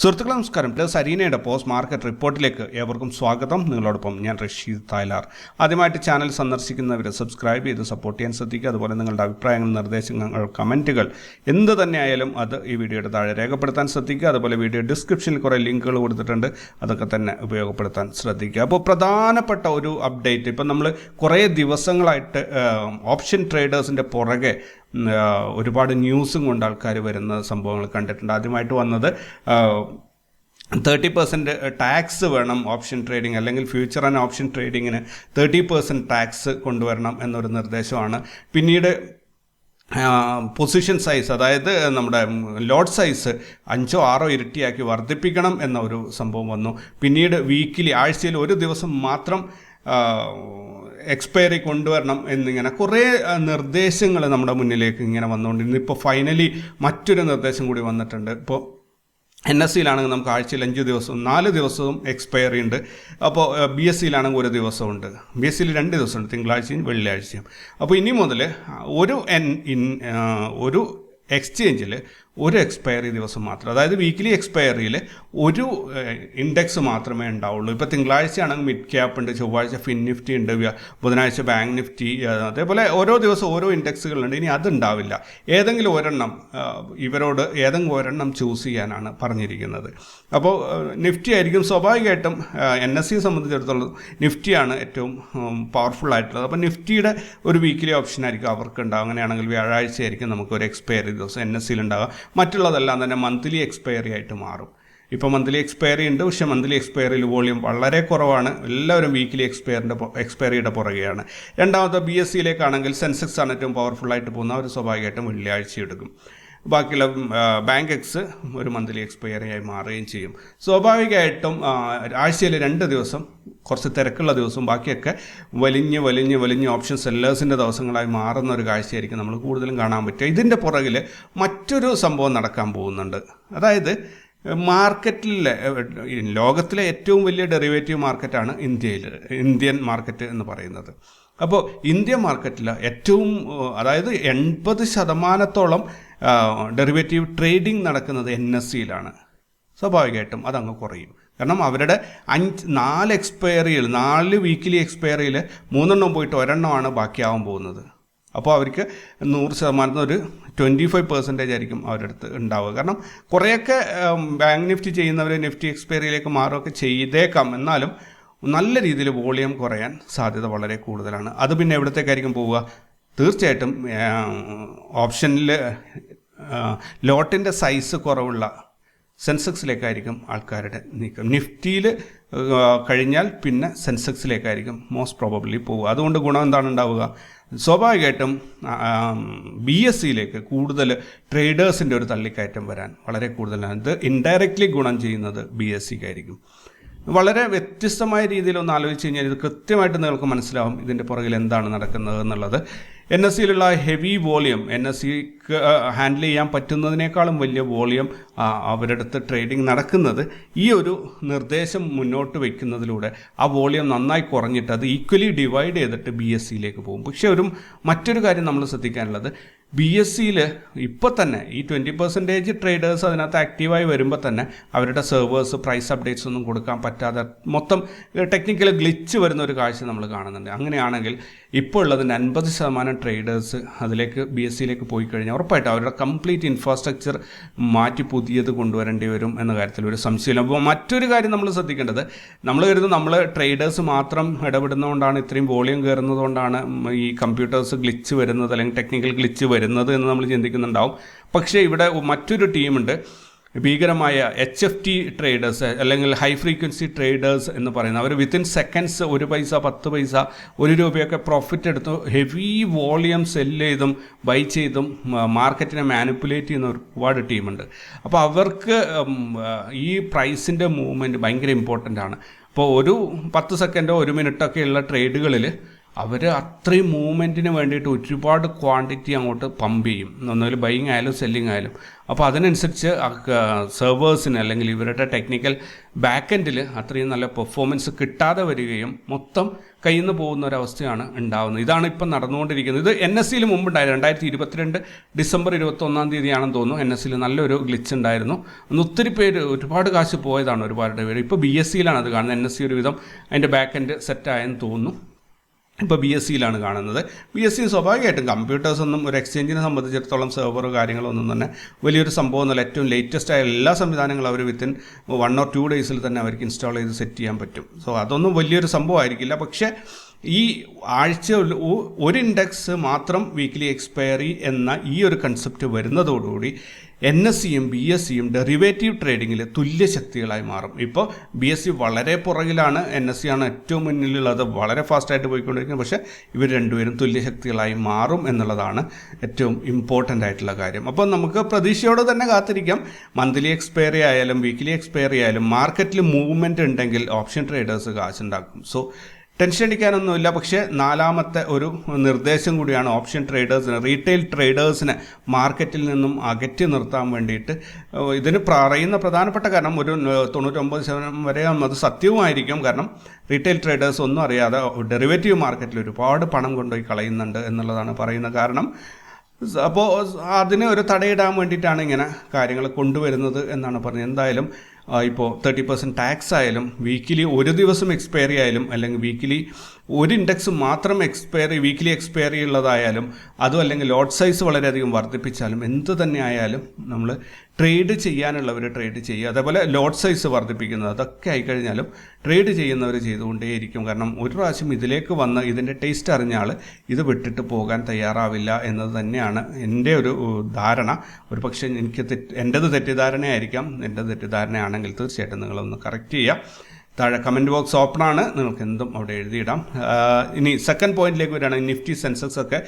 സുഹൃത്തുക്കളെ നമസ്കാരം. Plus അരീനയുടെ post market റിപ്പോർട്ടിലേക്ക് ഏവർക്കും സ്വാഗതം. നിങ്ങളോടൊപ്പം ഞാൻ റഷീദ് തായ്ലാർ. ആദ്യമായിട്ട് ചാനൽ സന്ദർശിക്കുന്നവരെ സബ്സ്ക്രൈബ് ചെയ്ത് സപ്പോർട്ട് ചെയ്യാൻ ശ്രദ്ധിക്കുക. അതുപോലെ നിങ്ങളുടെ അഭിപ്രായങ്ങൾ നിർദ്ദേശങ്ങൾ കമന്റുകൾ എന്ത് തന്നെയായാലും അത് ഈ വീഡിയോയുടെ താഴെ രേഖപ്പെടുത്താൻ ശ്രദ്ധിക്കുക. അതുപോലെ വീഡിയോ ഡിസ്ക്രിപ്ഷനിൽ കുറേ ലിങ്കുകൾ കൊടുത്തിട്ടുണ്ട്. അതൊക്കെ തന്നെ ഉപയോഗപ്പെടുത്താൻ ശ്രദ്ധിക്കുക. അപ്പോൾ പ്രധാനപ്പെട്ട ഒരു അപ്ഡേറ്റ് ഇപ്പം നമ്മൾ കുറേ ദിവസങ്ങളായിട്ട് ഓപ്ഷൻ ട്രേഡേഴ്സിന്റെ പുറകെ ഒരുപാട് ന്യൂസും കൊണ്ട് ആൾക്കാർ വരുന്ന സംഭവങ്ങൾ കണ്ടിട്ടുണ്ട്. ആദ്യമായിട്ട് വന്നത് തേർട്ടി പെർസെന്റ് ടാക്സ് വേണം ഓപ്ഷൻ ട്രേഡിംഗ് അല്ലെങ്കിൽ ഫ്യൂച്ചർ ആൻഡ് ഓപ്ഷൻ ട്രേഡിങ്ങിന് തേർട്ടി പെർസെന്റ് ടാക്സ് കൊണ്ടുവരണം എന്നൊരു നിർദ്ദേശമാണ്. പിന്നീട് പൊസിഷൻ സൈസ് അതായത് നമ്മുടെ ലോഡ് സൈസ് അഞ്ചോ ആറോ ഇരട്ടിയാക്കി വർദ്ധിപ്പിക്കണം എന്ന ഒരു സംഭവം വന്നു. പിന്നീട് വീക്കിലി ആഴ്ചയിൽ ഒരു ദിവസം മാത്രം എക്സ്പയറി കൊണ്ടുവരണം എന്നിങ്ങനെ കുറേ നിർദ്ദേശങ്ങൾ നമ്മുടെ മുന്നിലേക്ക് ഇങ്ങനെ വന്നുകൊണ്ടിരുന്നു. ഇപ്പോൾ ഫൈനലി മറ്റൊരു നിർദ്ദേശം കൂടി വന്നിട്ടുണ്ട്. ഇപ്പോൾ എൻ എസ് സിയിലാണെങ്കിൽ നമുക്ക് ആഴ്ചയിൽ അഞ്ച് ദിവസവും നാല് ദിവസവും എക്സ്പയറി ഉണ്ട്. അപ്പോൾ ബി എസ് സിയിലാണെങ്കിൽ ഒരു ദിവസമുണ്ട് ബി എസ് സിയിൽ രണ്ട് ദിവസമുണ്ട് തിങ്കളാഴ്ചയും വെള്ളിയാഴ്ചയും. അപ്പോൾ ഇനി മുതൽ ഒരു എൻ ഇൻ ഒരു എക്സ്ചേഞ്ചിൽ ഒരു എക്സ്പയറി ദിവസം മാത്രം. അതായത് വീക്കിലി എക്സ്പയറിയിൽ ഒരു ഇൻഡെക്സ് മാത്രമേ ഉണ്ടാവുള്ളൂ. ഇപ്പോൾ തിങ്കളാഴ്ചയാണെങ്കിൽ മിഡ് ക്യാപ്പ് ഉണ്ട് ചൊവ്വാഴ്ച ഫിൻ നിഫ്റ്റി ഉണ്ട് ബുധനാഴ്ച ബാങ്ക് നിഫ്റ്റി അതേപോലെ ഓരോ ദിവസം ഓരോ ഇൻഡെക്സുകളുണ്ട് ഇനി അതുണ്ടാവില്ല. ഏതെങ്കിലും ഒരെണ്ണം ഇവരോട് ഏതെങ്കിലും ഒരെണ്ണം ചൂസ് ചെയ്യാനാണ് പറഞ്ഞിരിക്കുന്നത്. അപ്പോൾ നിഫ്റ്റി ആയിരിക്കും. സ്വാഭാവികമായിട്ടും എൻ എസ് സിയെ സംബന്ധിച്ചിടത്തോളം നിഫ്റ്റിയാണ് ഏറ്റവും പവർഫുൾ ആയിട്ടുള്ളത്. അപ്പോൾ നിഫ്റ്റിയുടെ ഒരു വീക്കിലി ഓപ്ഷൻ ആയിരിക്കും അവർക്ക് ഉണ്ടാവും അങ്ങനെയാണെങ്കിൽ വ്യാഴാഴ്ച ആയിരിക്കും നമുക്ക് ഒരു എക്സ്പയറി ദിവസം എൻ എസ് സിയിൽ ഉണ്ടാകുക മറ്റുള്ളതെല്ലാം തന്നെ മന്ത്ലി എക്സ്പയറി ആയിട്ട് മാറും. ഇപ്പോൾ മന്ത്ലി എക്സ്പയറി ഉണ്ട് പക്ഷെ മന്ത്ലി എക്സ്പയറിയിൽ വോളിയം വളരെ കുറവാണ്. എല്ലാവരും വീക്കിലി എക്സ്പയറിന്റെ എക്സ്പയറിയുടെ പുറകെയാണ്. രണ്ടാമത്തെ ബി എസ് സിയിലേക്കാണെങ്കിൽ സെൻസെക്സ് ആണ് ഏറ്റവും പവർഫുള്ളായിട്ട് പോകുന്ന. അവർ സ്വാഭാവികമായിട്ടും വെള്ളിയാഴ്ച എടുക്കും. ബാക്കിയുള്ള ബാങ്ക് എക്സ് ഒരു മന്ത്ലി എക്സ്പയറി ആയി മാറുകയും ചെയ്യും. സ്വാഭാവികമായിട്ടും ആഴ്ചയിൽ രണ്ട് ദിവസം കുറച്ച് തിരക്കുള്ള ദിവസവും ബാക്കിയൊക്കെ വലിഞ്ഞ് വലിഞ്ഞ് വലിഞ്ഞ് ഓപ്ഷൻ സെല്ലേഴ്സിന്റെ ദിവസങ്ങളായി മാറുന്ന ഒരു കാഴ്ചയായിരിക്കും നമ്മൾ കൂടുതലും കാണാൻ പറ്റുക. ഇതിന്റെ പുറകിൽ മറ്റൊരു സംഭവം നടക്കാൻ പോകുന്നുണ്ട്. അതായത് മാർക്കറ്റിലെ ലോകത്തിലെ ഏറ്റവും വലിയ ഡെറിവേറ്റീവ് മാർക്കറ്റാണ് ഇന്ത്യയിൽ ഇന്ത്യൻ മാർക്കറ്റ് എന്ന് പറയുന്നത്. അപ്പോൾ ഇന്ത്യൻ മാർക്കറ്റിൽ ഏറ്റവും അതായത് എൺപത് ശതമാനത്തോളം ഡെറിവേറ്റീവ് ട്രേഡിംഗ് നടക്കുന്നത് എൻ എസ് സിയിലാണ്. സ്വാഭാവികമായിട്ടും അതങ്ങ് കുറയും. കാരണം അവരുടെ അഞ്ച് നാല് എക്സ്പയറിയിൽ നാല് വീക്കിലി എക്സ്പയറിയിൽ മൂന്നെണ്ണം പോയിട്ട് ഒരെണ്ണമാണ് ബാക്കിയാവാൻ പോകുന്നത്. അപ്പോൾ അവർക്ക് നൂറ് ശതമാനത്തിന് ഒരു ട്വന്റി ഫൈവ് പെർസെന്റേജ് ആയിരിക്കും അവരുടെ അടുത്ത് ഉണ്ടാവുക. കാരണം കുറേയൊക്കെ ബാങ്ക് നിഫ്റ്റി ചെയ്യുന്നവർ നിഫ്റ്റി എക്സ്പയറിയിലേക്ക് മാറുകയൊക്കെ ചെയ്തേക്കാം. എന്നാലും നല്ല രീതിയിൽ വോളിയം കുറയാൻ സാധ്യത വളരെ കൂടുതലാണ്. അത് പിന്നെ എവിടത്തേക്കായിരിക്കും പോവുക? തീർച്ചയായിട്ടും ഓപ്ഷനിൽ ലോട്ടിന്റെ സൈസ് കുറവുള്ള സെൻസെക്സിലേക്കായിരിക്കും ആൾക്കാരുടെ നീക്കം. നിഫ്റ്റിയിൽ കഴിഞ്ഞാൽ പിന്നെ സെൻസെക്സിലേക്കായിരിക്കും മോസ്റ്റ് പ്രോബബ്ലി പോവുക. അതുകൊണ്ട് ഗുണം എന്താണ് ഉണ്ടാവുക? സ്വാഭാവികമായിട്ടും ബി എസ് സിയിലേക്ക് കൂടുതൽ ട്രേഡേഴ്സിന്റെ ഒരു തള്ളിക്കയറ്റം വരാൻ വളരെ കൂടുതലാണ്. ഇത് ഇൻഡയറക്റ്റ്ലി ഗുണം ചെയ്യുന്നത് ബി എസ് സിക്കായിരിക്കും വളരെ വ്യത്യസ്തമായ രീതിയിൽ ഒന്ന് ആലോചിച്ച് കഴിഞ്ഞാൽ ഇത് കൃത്യമായിട്ട് നിങ്ങൾക്ക് മനസ്സിലാവും ഇതിന്റെ പുറകിൽ എന്താണ് നടക്കുന്നത് എന്നുള്ളത്. എൻ എസ് സിയിലുള്ള ഹെവി വോളിയം എൻ എസ് സിക്ക് ഹാൻഡിൽ ചെയ്യാൻ പറ്റുന്നതിനേക്കാളും വലിയ വോളിയം അവരുടെ അടുത്ത് ട്രേഡിംഗ് നടക്കുന്നത്. ഈ ഒരു നിർദ്ദേശം മുന്നോട്ട് വയ്ക്കുന്നതിലൂടെ ആ വോളിയം നന്നായി കുറഞ്ഞിട്ട് അത് ഈക്വലി ഡിവൈഡ് ചെയ്തിട്ട് ബി എസ് സിയിലേക്ക് പോകും. പക്ഷേ ഒരു മറ്റൊരു കാര്യം നമ്മൾ ശ്രദ്ധിക്കാനുള്ളത്. ബി എസ് സിയിൽ ഇപ്പോൾ തന്നെ ഈ ട്വന്റി പെർസെന്റേജ് ട്രേഡേഴ്സ് അതിനകത്ത് ആക്റ്റീവായി വരുമ്പോൾ തന്നെ അവരുടെ സെർവേഴ്സ് പ്രൈസ് അപ്ഡേറ്റ്സ് ഒന്നും കൊടുക്കാൻ പറ്റാതെ മൊത്തം ടെക്നിക്കൽ ഗ്ലിച്ച് വരുന്ന ഒരു കാഴ്ച നമ്മൾ കാണുന്നുണ്ട്. അങ്ങനെയാണെങ്കിൽ ഇപ്പോൾ ഉള്ളതിന്റെ അൻപത് ശതമാനം ട്രേഡേഴ്സ് അതിലേക്ക് ബി എസ് സിയിലേക്ക് പോയി കഴിഞ്ഞാൽ ഉറപ്പായിട്ടും അവരുടെ കംപ്ലീറ്റ് ഇൻഫ്രാസ്ട്രക്ചർ മാറ്റി പുതിയത് കൊണ്ടുവരേണ്ടി വരും എന്ന കാര്യത്തിൽ ഒരു സംശയമില്ല. അപ്പോൾ മറ്റൊരു കാര്യം നമ്മൾ ശ്രദ്ധിക്കേണ്ടത് നമ്മൾ കരുതുന്നത് നമ്മൾ ട്രേഡേഴ്സ് മാത്രം ഇടപെടുന്നതുകൊണ്ടാണ് ഇത്രയും വോളിയം കയറുന്നതുകൊണ്ടാണ് ഈ കമ്പ്യൂട്ടേഴ്സ് ഗ്ലിച്ച് വരുന്നത് അല്ലെങ്കിൽ ടെക്നിക്കൽ ഗ്ലിച്ച് വരുന്നത് എന്ന് നമ്മൾ ചിന്തിക്കുന്നുണ്ടാവും. പക്ഷേ ഇവിടെ മറ്റൊരു ടീമുണ്ട് ഭീകരമായ എച്ച് എഫ് ടി ട്രേഡേഴ്സ് അല്ലെങ്കിൽ ഹൈ ഫ്രീക്വൻസി ട്രേഡേഴ്സ് എന്ന് പറയുന്നത് അവർ വിത്തിൻ സെക്കൻഡ്സ് ഒരു പൈസ പത്ത് പൈസ ഒരു രൂപയൊക്കെ പ്രോഫിറ്റ് എടുത്ത് ഹെവി വോളിയം സെല്ല് ചെയ്തും ബൈ ചെയ്തും മാർക്കറ്റിനെ മാനിപ്പുലേറ്റ് ചെയ്യുന്ന ഒരുപാട് ടീമുണ്ട് അപ്പോൾ അവർക്ക് ഈ പ്രൈസിന്റെ മൂവ്മെന്റ് ഭയങ്കര ഇമ്പോർട്ടന്റ് ആണ്. അപ്പോൾ ഒരു പത്ത് സെക്കൻഡോ ഒരു മിനിറ്റൊക്കെയുള്ള ട്രേഡുകളിൽ അവർ അത്രയും മൂവ്മെന്റിന് വേണ്ടിയിട്ട് ഒരുപാട് ക്വാണ്ടിറ്റി അങ്ങോട്ട് പമ്പ് ചെയ്യും. ഒന്നുകിൽ ബൈങ് ആയാലും സെല്ലിങ് ആയാലും. അപ്പോൾ അതിനനുസരിച്ച് സെർവേഴ്സിന് അല്ലെങ്കിൽ ഇവരുടെ ടെക്നിക്കൽ ബാക്കെൻഡിൽ അത്രയും നല്ല പെർഫോമൻസ് കിട്ടാതെ വരികയും മൊത്തം കയ്യിൽ നിന്ന് പോകുന്ന ഒരവസ്ഥയാണ് ഉണ്ടാകുന്നത് ഇതാണ് ഇപ്പം നടന്നുകൊണ്ടിരിക്കുന്നത്. ഇത് എൻ എസ് സിയിൽ മുമ്പുണ്ടായിരുന്നു. രണ്ടായിരത്തി ഇരുപത്തിരണ്ട് ഡിസംബർ ഇരുപത്തൊന്നാം തീയതിയാണെന്ന് തോന്നുന്നു. എൻ എസ് സിയിൽ നല്ലൊരു ഗ്ലിച്ച് ഉണ്ടായിരുന്നു. അന്ന് ഒത്തിരി പേര് ഒരുപാട് കാശ് പോയതാണ് ഒരുപാട് പേര്. ഇപ്പോൾ ബി എസ് സിയിലാണ് അത് കാണുന്നത്. എൻ എസ് സി ഒരുവിധം അതിന്റെ ബാക്ക് എൻഡ് സെറ്റായെന്ന് തോന്നുന്നു. ഇപ്പോൾ ബി എസ് സിയിലാണ് കാണുന്നത്. ബി എസ് സി സ്വാഭാവികമായിട്ടും കമ്പ്യൂട്ടേഴ്സൊന്നും ഒരു എക്സ്ചേഞ്ചിനെ സംബന്ധിച്ചിടത്തോളം സെർവറോ കാര്യങ്ങളോ ഒന്നും തന്നെ വലിയൊരു സംഭവം എന്നല്ല ഏറ്റവും ലേറ്റസ്റ്റ് ആയ എല്ലാ സംവിധാനങ്ങളും അവർ വിത്തിൻ വൺ ഓർ ടു ഡേയ്സിൽ തന്നെ അവർക്ക് ഇൻസ്റ്റാൾ ചെയ്ത് സെറ്റ് ചെയ്യാൻ പറ്റും. സോ അതൊന്നും വലിയൊരു സംഭവമായിരിക്കില്ല പക്ഷേ ഈ ആഴ്ച ഒരു ഇൻഡെക്സ് മാത്രം വീക്ക്ലി എക്സ്പയറി എന്ന ഈ ഒരു കൺസെപ്റ്റ് വരുന്നതോടുകൂടി എൻ എസ് സിയും ബി എസ് സിയും ഡെറിവേറ്റീവ് ട്രേഡിങ്ങിൽ തുല്യ ശക്തികളായി മാറും. ഇപ്പോൾ ബി എസ് സി വളരെ പുറകിലാണ്. എൻ എസ് സി ആണ് ഏറ്റവും മുന്നിലുള്ളത്. വളരെ ഫാസ്റ്റായിട്ട് പോയിക്കൊണ്ടിരിക്കുന്നത്. പക്ഷേ ഇവർ രണ്ടുപേരും തുല്യ ശക്തികളായി മാറും എന്നുള്ളതാണ് ഏറ്റവും ഇമ്പോർട്ടന്റ് ആയിട്ടുള്ള കാര്യം. അപ്പോൾ നമുക്ക് പ്രതീക്ഷയോടെ തന്നെ കാത്തിരിക്കാം. മന്ത്ലി എക്സ്പയറി ആയാലും വീക്ക്ലി എക്സ്പയറി ആയാലും മാർക്കറ്റിൽ മൂവ്മെന്റ് ഉണ്ടെങ്കിൽ ഓപ്ഷൻ ട്രേഡേഴ്സ് കാശുണ്ടാക്കും. സോ ടെൻഷൻ അടിക്കാനൊന്നുമില്ല പക്ഷേ നാലാമത്തെ ഒരു നിർദ്ദേശം കൂടിയാണ് ഓപ്ഷൻ ട്രേഡേഴ്സിന് റീറ്റെയിൽ ട്രേഡേഴ്സിനെ മാർക്കറ്റിൽ നിന്നും അകറ്റി നിർത്താൻ വേണ്ടിയിട്ട്. ഇതിന് പറയുന്ന പ്രധാനപ്പെട്ട കാരണം ഒരു തൊണ്ണൂറ്റൊമ്പത് ശതമാനം വരെ അത് സത്യവുമായിരിക്കും. കാരണം റീറ്റെയിൽ ട്രേഡേഴ്സ് ഒന്നും അറിയാതെ ഡെറിവേറ്റീവ് മാർക്കറ്റിൽ ഒരുപാട് പണം കൊണ്ടുപോയി കളയുന്നുണ്ട് എന്നുള്ളതാണ് പറയുന്ന കാരണം. അപ്പോൾ അതിനെ ഒരു തടയിടാൻ വേണ്ടിയിട്ടാണ് ഇങ്ങനെ കാര്യങ്ങൾ കൊണ്ടുവരുന്നത് എന്നാണ് പറഞ്ഞത്. എന്തായാലും ഇപ്പോൾ തേർട്ടി പെർസെന്റ് ടാക്സ് ആയാലും വീക്കിലി ഒരു ദിവസം എക്സ്പയറി ആയാലും അല്ലെങ്കിൽ വീക്കിലി ഒരു ഇൻഡെക്സ് മാത്രം എക്സ്പയറി വീക്കിലി എക്സ്പയറി ഉള്ളതായാലും അതും അല്ലെങ്കിൽ ലോട്ട് സൈസ് വളരെയധികം വർദ്ധിപ്പിച്ചാലും എന്ത് തന്നെ ആയാലും നമ്മൾ ട്രേഡ് ചെയ്യാനുള്ളവർ ട്രേഡ് ചെയ്യുക. അതേപോലെ ലോട്ട് സൈസ് വർദ്ധിപ്പിക്കുന്നത് അതൊക്കെ ആയിക്കഴിഞ്ഞാലും ട്രേഡ് ചെയ്യുന്നവർ ചെയ്തുകൊണ്ടേയിരിക്കും. കാരണം ഒരു പ്രാവശ്യം ഇതിലേക്ക് വന്ന് ഇതിന്റെ ടേസ്റ്റ് അറിഞ്ഞാൽ ഇത് വിട്ടിട്ട് പോകാൻ തയ്യാറാവില്ല എന്നത് തന്നെയാണ് എന്റെ ഒരു ധാരണ. ഒരു പക്ഷേ എനിക്ക് തെറ്റ് എന്റെത് തെറ്റിദ്ധാരണയായിരിക്കാം. എന്റെ തെറ്റിദ്ധാരണയാണെങ്കിൽ തീർച്ചയായിട്ടും നിങ്ങളൊന്ന് കറക്റ്റ് ചെയ്യുക. താഴെ കമന്റ് ബോക്സ് ഓപ്പൺ ആണ്. നിങ്ങൾക്ക് എന്തും അവിടെ എഴുതിയിടാം. ഇനി സെക്കൻഡ് പോയിന്റിലേക്ക് വരികയാണെങ്കിൽ നിഫ്റ്റി സെൻസസ് ഒക്കെ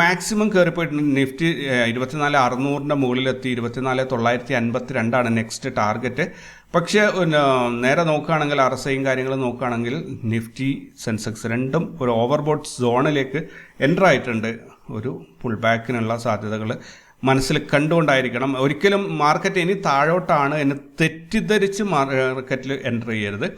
മാക്സിമം കയറിപ്പോയിട്ടുണ്ട്. നിഫ്റ്റി ഇരുപത്തിനാല് അറുന്നൂറിന്റെ മുകളിലെത്തി. ഇരുപത്തിനാല് തൊള്ളായിരത്തി അൻപത്തി രണ്ടാണ് നെക്സ്റ്റ് ടാർഗറ്റ് പക്ഷേ നേരെ നോക്കുകയാണെങ്കിൽ ആർ എസ് ഐയും കാര്യങ്ങളും നോക്കുകയാണെങ്കിൽ നിഫ്റ്റി സെൻസെക്സ് രണ്ടും ഒരു ഓവർബോട്ട് സോണിലേക്ക് എന്റർ ആയിട്ടുണ്ട്. ഒരു പുൾ ബാക്കിനുള്ള സാധ്യതകൾ മനസ്സിൽ കണ്ടുകൊണ്ടായിരിക്കണം. ഒരിക്കലും മാർക്കറ്റ് ഇനി താഴോട്ടാണ് എന്ന് തെറ്റിദ്ധരിച്ച് മാർക്കറ്റിൽ എന്റർ ചെയ്യരുത്.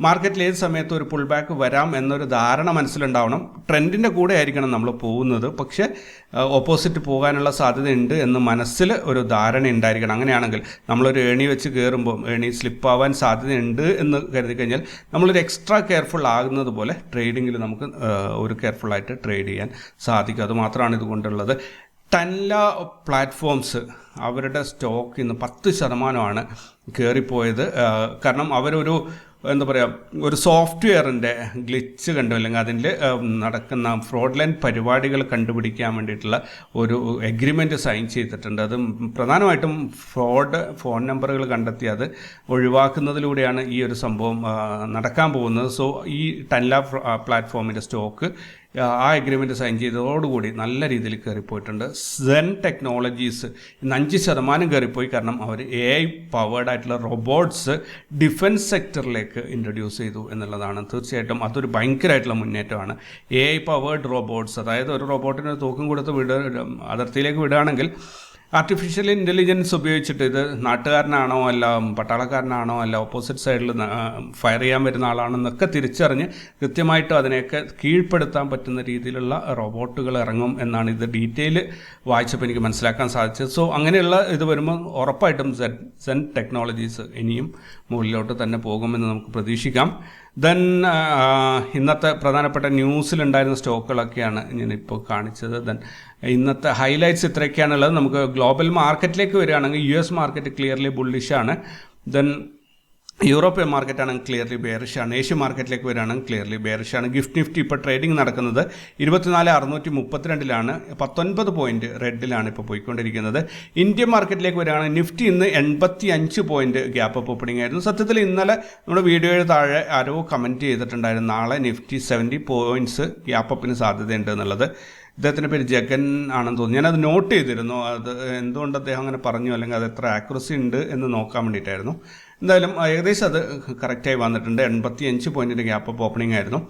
മാർക്കറ്റിൽ ഏത് സമയത്ത് ഒരു പുൾ ബാക്ക് വരാം എന്നൊരു ധാരണ മനസ്സിലുണ്ടാവണം. ട്രെൻഡിന്റെ കൂടെ ആയിരിക്കണം നമ്മൾ പോകുന്നത്. പക്ഷേ ഓപ്പോസിറ്റ് പോകാനുള്ള സാധ്യതയുണ്ട് എന്ന് മനസ്സിൽ ഒരു ധാരണ ഉണ്ടായിരിക്കണം. അങ്ങനെയാണെങ്കിൽ നമ്മളൊരു ഏണി വെച്ച് കയറുമ്പോൾ ഏണി സ്ലിപ്പാവാൻ സാധ്യതയുണ്ട് എന്ന് കരുതി കഴിഞ്ഞാൽ നമ്മളൊരു എക്സ്ട്രാ കെയർഫുൾ ആകുന്നത് പോലെ ട്രേഡിങ്ങിൽ നമുക്ക് ഒരു കെയർഫുള്ളായിട്ട് ട്രേഡ് ചെയ്യാൻ സാധിക്കും. അതുമാത്രമാണ് ഇതുകൊണ്ടുള്ളത്. ടൻല പ്ലാറ്റ്ഫോംസ് അവരുടെ സ്റ്റോക്ക് ഇന്ന് പത്ത് ശതമാനമാണ് കയറിപ്പോയത് കാരണം അവരൊരു എന്താ പറയുക ഒരു സോഫ്റ്റ്വെയറിന്റെ ഗ്ലിച്ച് കണ്ടു അല്ലെങ്കിൽ അതിൽ നടക്കുന്ന ഫ്രോഡ്ലൈൻ പരിപാടികൾ കണ്ടുപിടിക്കാൻ വേണ്ടിയിട്ടുള്ള ഒരു എഗ്രിമെന്റ് സൈൻ ചെയ്തിട്ടുണ്ട്. അത് പ്രധാനമായിട്ടും ഫ്രോഡ് ഫോൺ നമ്പറുകൾ കണ്ടെത്തി അത് ഒഴിവാക്കുന്നതിലൂടെയാണ് ഈ ഒരു സംഭവം നടക്കാൻ പോകുന്നത്. സോ ഈ ടൻല പ്ലാറ്റ്ഫോമിന്റെ സ്റ്റോക്ക് ആ എഗ്രിമെന്റ് സൈൻ ചെയ്തതോടുകൂടി നല്ല രീതിയിൽ കയറിപ്പോയിട്ടുണ്ട്. സെൻ ടെക്നോളജീസ് ഇന്ന് അഞ്ച് ശതമാനം കയറിപ്പോയി. കാരണം അവർ എ ഐ പവേർഡ് ആയിട്ടുള്ള റോബോട്ട്സ് ഡിഫൻസ് സെക്ടറിലേക്ക് ഇൻട്രൊഡ്യൂസ് ചെയ്തു എന്നുള്ളതാണ്. തീർച്ചയായിട്ടും അതൊരു ഭയങ്കരമായിട്ടുള്ള മുന്നേറ്റമാണ്. എ ഐ പവേർഡ് റോബോട്ട്സ് അതായത് ഒരു റോബോട്ടിന് തൂക്കം കൊടുത്ത് വിട അതിർത്തിയിലേക്ക് വിടുകയാണെങ്കിൽ ആർട്ടിഫിഷ്യൽ ഇന്റലിജൻസ് ഉപയോഗിച്ചിട്ട് ഇത് നാട്ടുകാരനാണോ അല്ല പട്ടാളക്കാരനാണോ അല്ല ഓപ്പോസിറ്റ് സൈഡിൽ ഫയർ ചെയ്യാൻ വരുന്ന ആളാണെന്നൊക്കെ തിരിച്ചറിഞ്ഞ് കൃത്യമായിട്ട് അതിനെയൊക്കെ കീഴ്പ്പെടുത്താൻ പറ്റുന്ന രീതിയിലുള്ള റോബോട്ടുകൾ ഇറങ്ങും എന്നാണ് ഇത് ഡീറ്റെയിൽ വായിച്ചപ്പോൾ എനിക്ക് മനസ്സിലാക്കാൻ സാധിച്ചത്. സോ അങ്ങനെയുള്ള ഇത് വരുമ്പോൾ ഉറപ്പായിട്ടും സെൻ സെൻ ടെക്നോളജീസ് ഇനിയും മുകളിലോട്ട് തന്നെ പോകുമെന്ന് നമുക്ക് പ്രതീക്ഷിക്കാം. ദെൻ ഇന്നത്തെ പ്രധാനപ്പെട്ട ന്യൂസിലുണ്ടായിരുന്ന സ്റ്റോക്കുകളൊക്കെയാണ് ഞാനിപ്പോൾ കാണിച്ചത്. ദെൻ ഇന്നത്തെ ഹൈലൈറ്റ്സ് ഇത്രയൊക്കെയാണുള്ളത്. നമുക്ക് ഗ്ലോബൽ മാർക്കറ്റിലേക്ക് വരികയാണെങ്കിൽ യു എസ് മാർക്കറ്റ് ക്ലിയർലി ബുള്ളിഷാണ് ദെൻ യൂറോപ്യൻ മാർക്കറ്റാണ് ക്ലിയർലി ബെയറിഷാണ് ഏഷ്യൻ മാർക്കറ്റിലേക്ക് വരികയാണെങ്കിൽ ക്ലിയർലി ബെയറിഷാണ് ഗിഫ്റ്റ് നിഫ്റ്റി ഇപ്പോൾ ട്രേഡിംഗ് നടക്കുന്നത് ഇരുപത്തിനാല് അറുന്നൂറ്റി മുപ്പത്തിരണ്ടിലാണ് പത്തൊൻപത് പോയിന്റ് റെഡിലാണ് ഇപ്പോൾ പോയിക്കൊണ്ടിരിക്കുന്നത്. ഇന്ത്യൻ മാർക്കറ്റിലേക്ക് വരികയാണെങ്കിൽ നിഫ്റ്റി ഇന്ന് എൺപത്തി അഞ്ച് പോയിന്റ് ഗ്യാപ്പ് അപ്പ് ഓപ്പണിംഗ് ആയിരുന്നു. സത്യത്തിൽ ഇന്നലെ നമ്മുടെ വീഡിയോയുടെ താഴെ ആരോ കമന്റ് ചെയ്തിട്ടുണ്ടായിരുന്നു. നാളെ നിഫ്റ്റി സെവന്റി പോയിന്റ്സ് ഗ്യാപ്പ് അപ്പിന് സാധ്യതയുണ്ട് എന്നുള്ളത്. ഇദ്ദേഹത്തിന്റെ പേര് ജഗൻ ആണെന്ന് തോന്നുന്നു. ഞാനത് നോട്ട് ചെയ്തിരുന്നു. അത് എന്തുകൊണ്ട് അദ്ദേഹം അങ്ങനെ പറഞ്ഞു? അല്ലെങ്കിൽ അത് എത്ര ആക്യുറസി ഉണ്ട് എന്ന് നോക്കാൻ വേണ്ടിയിട്ടായിരുന്നു. എന്തായാലും ഏകദേശം അത് കറക്റ്റായി വന്നിട്ടുണ്ട്. എൺപത്തി അഞ്ച് പോയിന്റിന്റെ ഗ്യാപ്പ് അപ്പ് ഓപ്പണിംഗ് ആയിരുന്നു.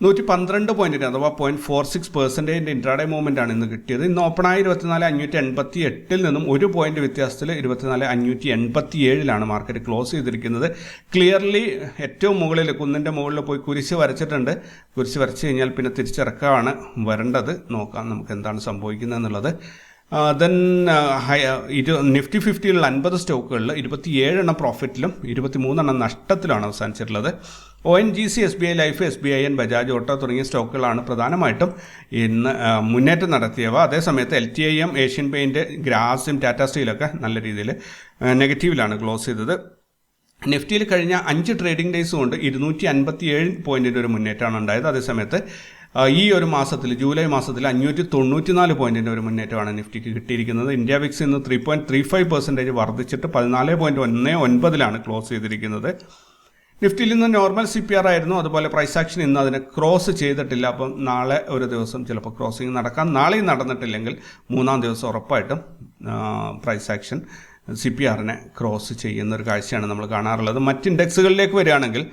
നൂറ്റി പന്ത്രണ്ട് പോയിന്റിന് അഥവാ പോയിന്റ് ഫോർ സിക്സ് പെർസെന്റേജിന്റെ ഇൻട്രാഡേ മൂവ്മെന്റ് ആണ് ഇന്ന് കിട്ടിയത്. ഇന്ന് ഓപ്പണായി ഇരുപത്തിനാല് അഞ്ഞൂറ്റി എൺപത്തി എട്ടിൽ നിന്നും ഒരു പോയിന്റ് വ്യത്യാസത്തിൽ ഇരുപത്തിനാല് അഞ്ഞൂറ്റി എൺപത്തി ഏഴിലാണ് മാർക്കറ്റ് ക്ലോസ് ചെയ്തിരിക്കുന്നത്. ക്ലിയർലി ഏറ്റവും മുകളിൽ കുന്നിന്റെ മുകളിൽ പോയി കുരിശ് വരച്ചിട്ടുണ്ട്. കുരിശ് വരച്ച് കഴിഞ്ഞാൽ പിന്നെ തിരിച്ചിറക്കാണ് വരേണ്ടത്. നോക്കാം നമുക്ക് എന്താണ് സംഭവിക്കുന്നത് എന്നുള്ളത് ദെൻ ഇരു നിഫ്റ്റി ഫിഫ്റ്റിയിലുള്ള അൻപത് സ്റ്റോക്കുകളിൽ ഇരുപത്തി ഏഴെണ്ണം പ്രോഫിറ്റിലും ഇരുപത്തി മൂന്നെണ്ണം നഷ്ടത്തിലാണ് അവസാനിച്ചിട്ടുള്ളത്. O N G C S B I life S B I N Bajaj auto തുടങ്ങിയ സ്റ്റോക്കുകളാണ് പ്രധാനമായിട്ടും ഇന്ന് മുന്നേറ്റം നടത്തിയവ. അതേസമയത്ത് L T I M Asian paint ഗ്രാസും Tata സ്റ്റീലൊക്കെ നല്ല രീതിയിൽ നെഗറ്റീവിലാണ് ക്ലോസ് ചെയ്തത്. നിഫ്റ്റിയിൽ കഴിഞ്ഞ അഞ്ച് ട്രേഡിംഗ് ഡേയ്സ് കൊണ്ട് ഇരുന്നൂറ്റി അൻപത്തി ഏഴ് പോയിന്റിന്റെ ഒരു മുന്നേറ്റമാണ് ഉണ്ടായത്. അതേസമയത്ത് ഈ ഒരു മാസത്തിൽ ജൂലൈ മാസത്തിൽ അഞ്ഞൂറ്റി തൊണ്ണൂറ്റി നാല് പോയിന്റിന്റെ ഒരു മുന്നേറ്റമാണ് നിഫ്റ്റിക്ക് കിട്ടിയിരിക്കുന്നത്. ഇന്ത്യ വിക്സ് ഇന്ന് three point three five percentage വർദ്ധിച്ചിട്ട് പതിനാല് പോയിന്റ് ഒന്ന് ഒൻപതിലാണ് ക്ലോസ് ചെയ്തിരിക്കുന്നത്. നിഫ്റ്റിയിൽ നിന്ന് നോർമൽ സി പി ആർ ആയിരുന്നു. അതുപോലെ പ്രൈസ് ആക്ഷൻ ഇന്ന് അതിനെ ക്രോസ് ചെയ്തിട്ടില്ല. അപ്പം നാളെ ഒരു ദിവസം ചിലപ്പോൾ ക്രോസിങ് നടക്കാം. നാളെയും നടന്നിട്ടില്ലെങ്കിൽ മൂന്നാം ദിവസം ഉറപ്പായിട്ടും പ്രൈസ് ആക്ഷൻ സി പി ആറിനെ ക്രോസ് ചെയ്യുന്ന ഒരു കാഴ്ചയാണ് നമ്മൾ കാണാറുള്ളത്. മറ്റ് ഇൻഡെക്സുകളിലേക്ക് വരികയാണെങ്കിൽ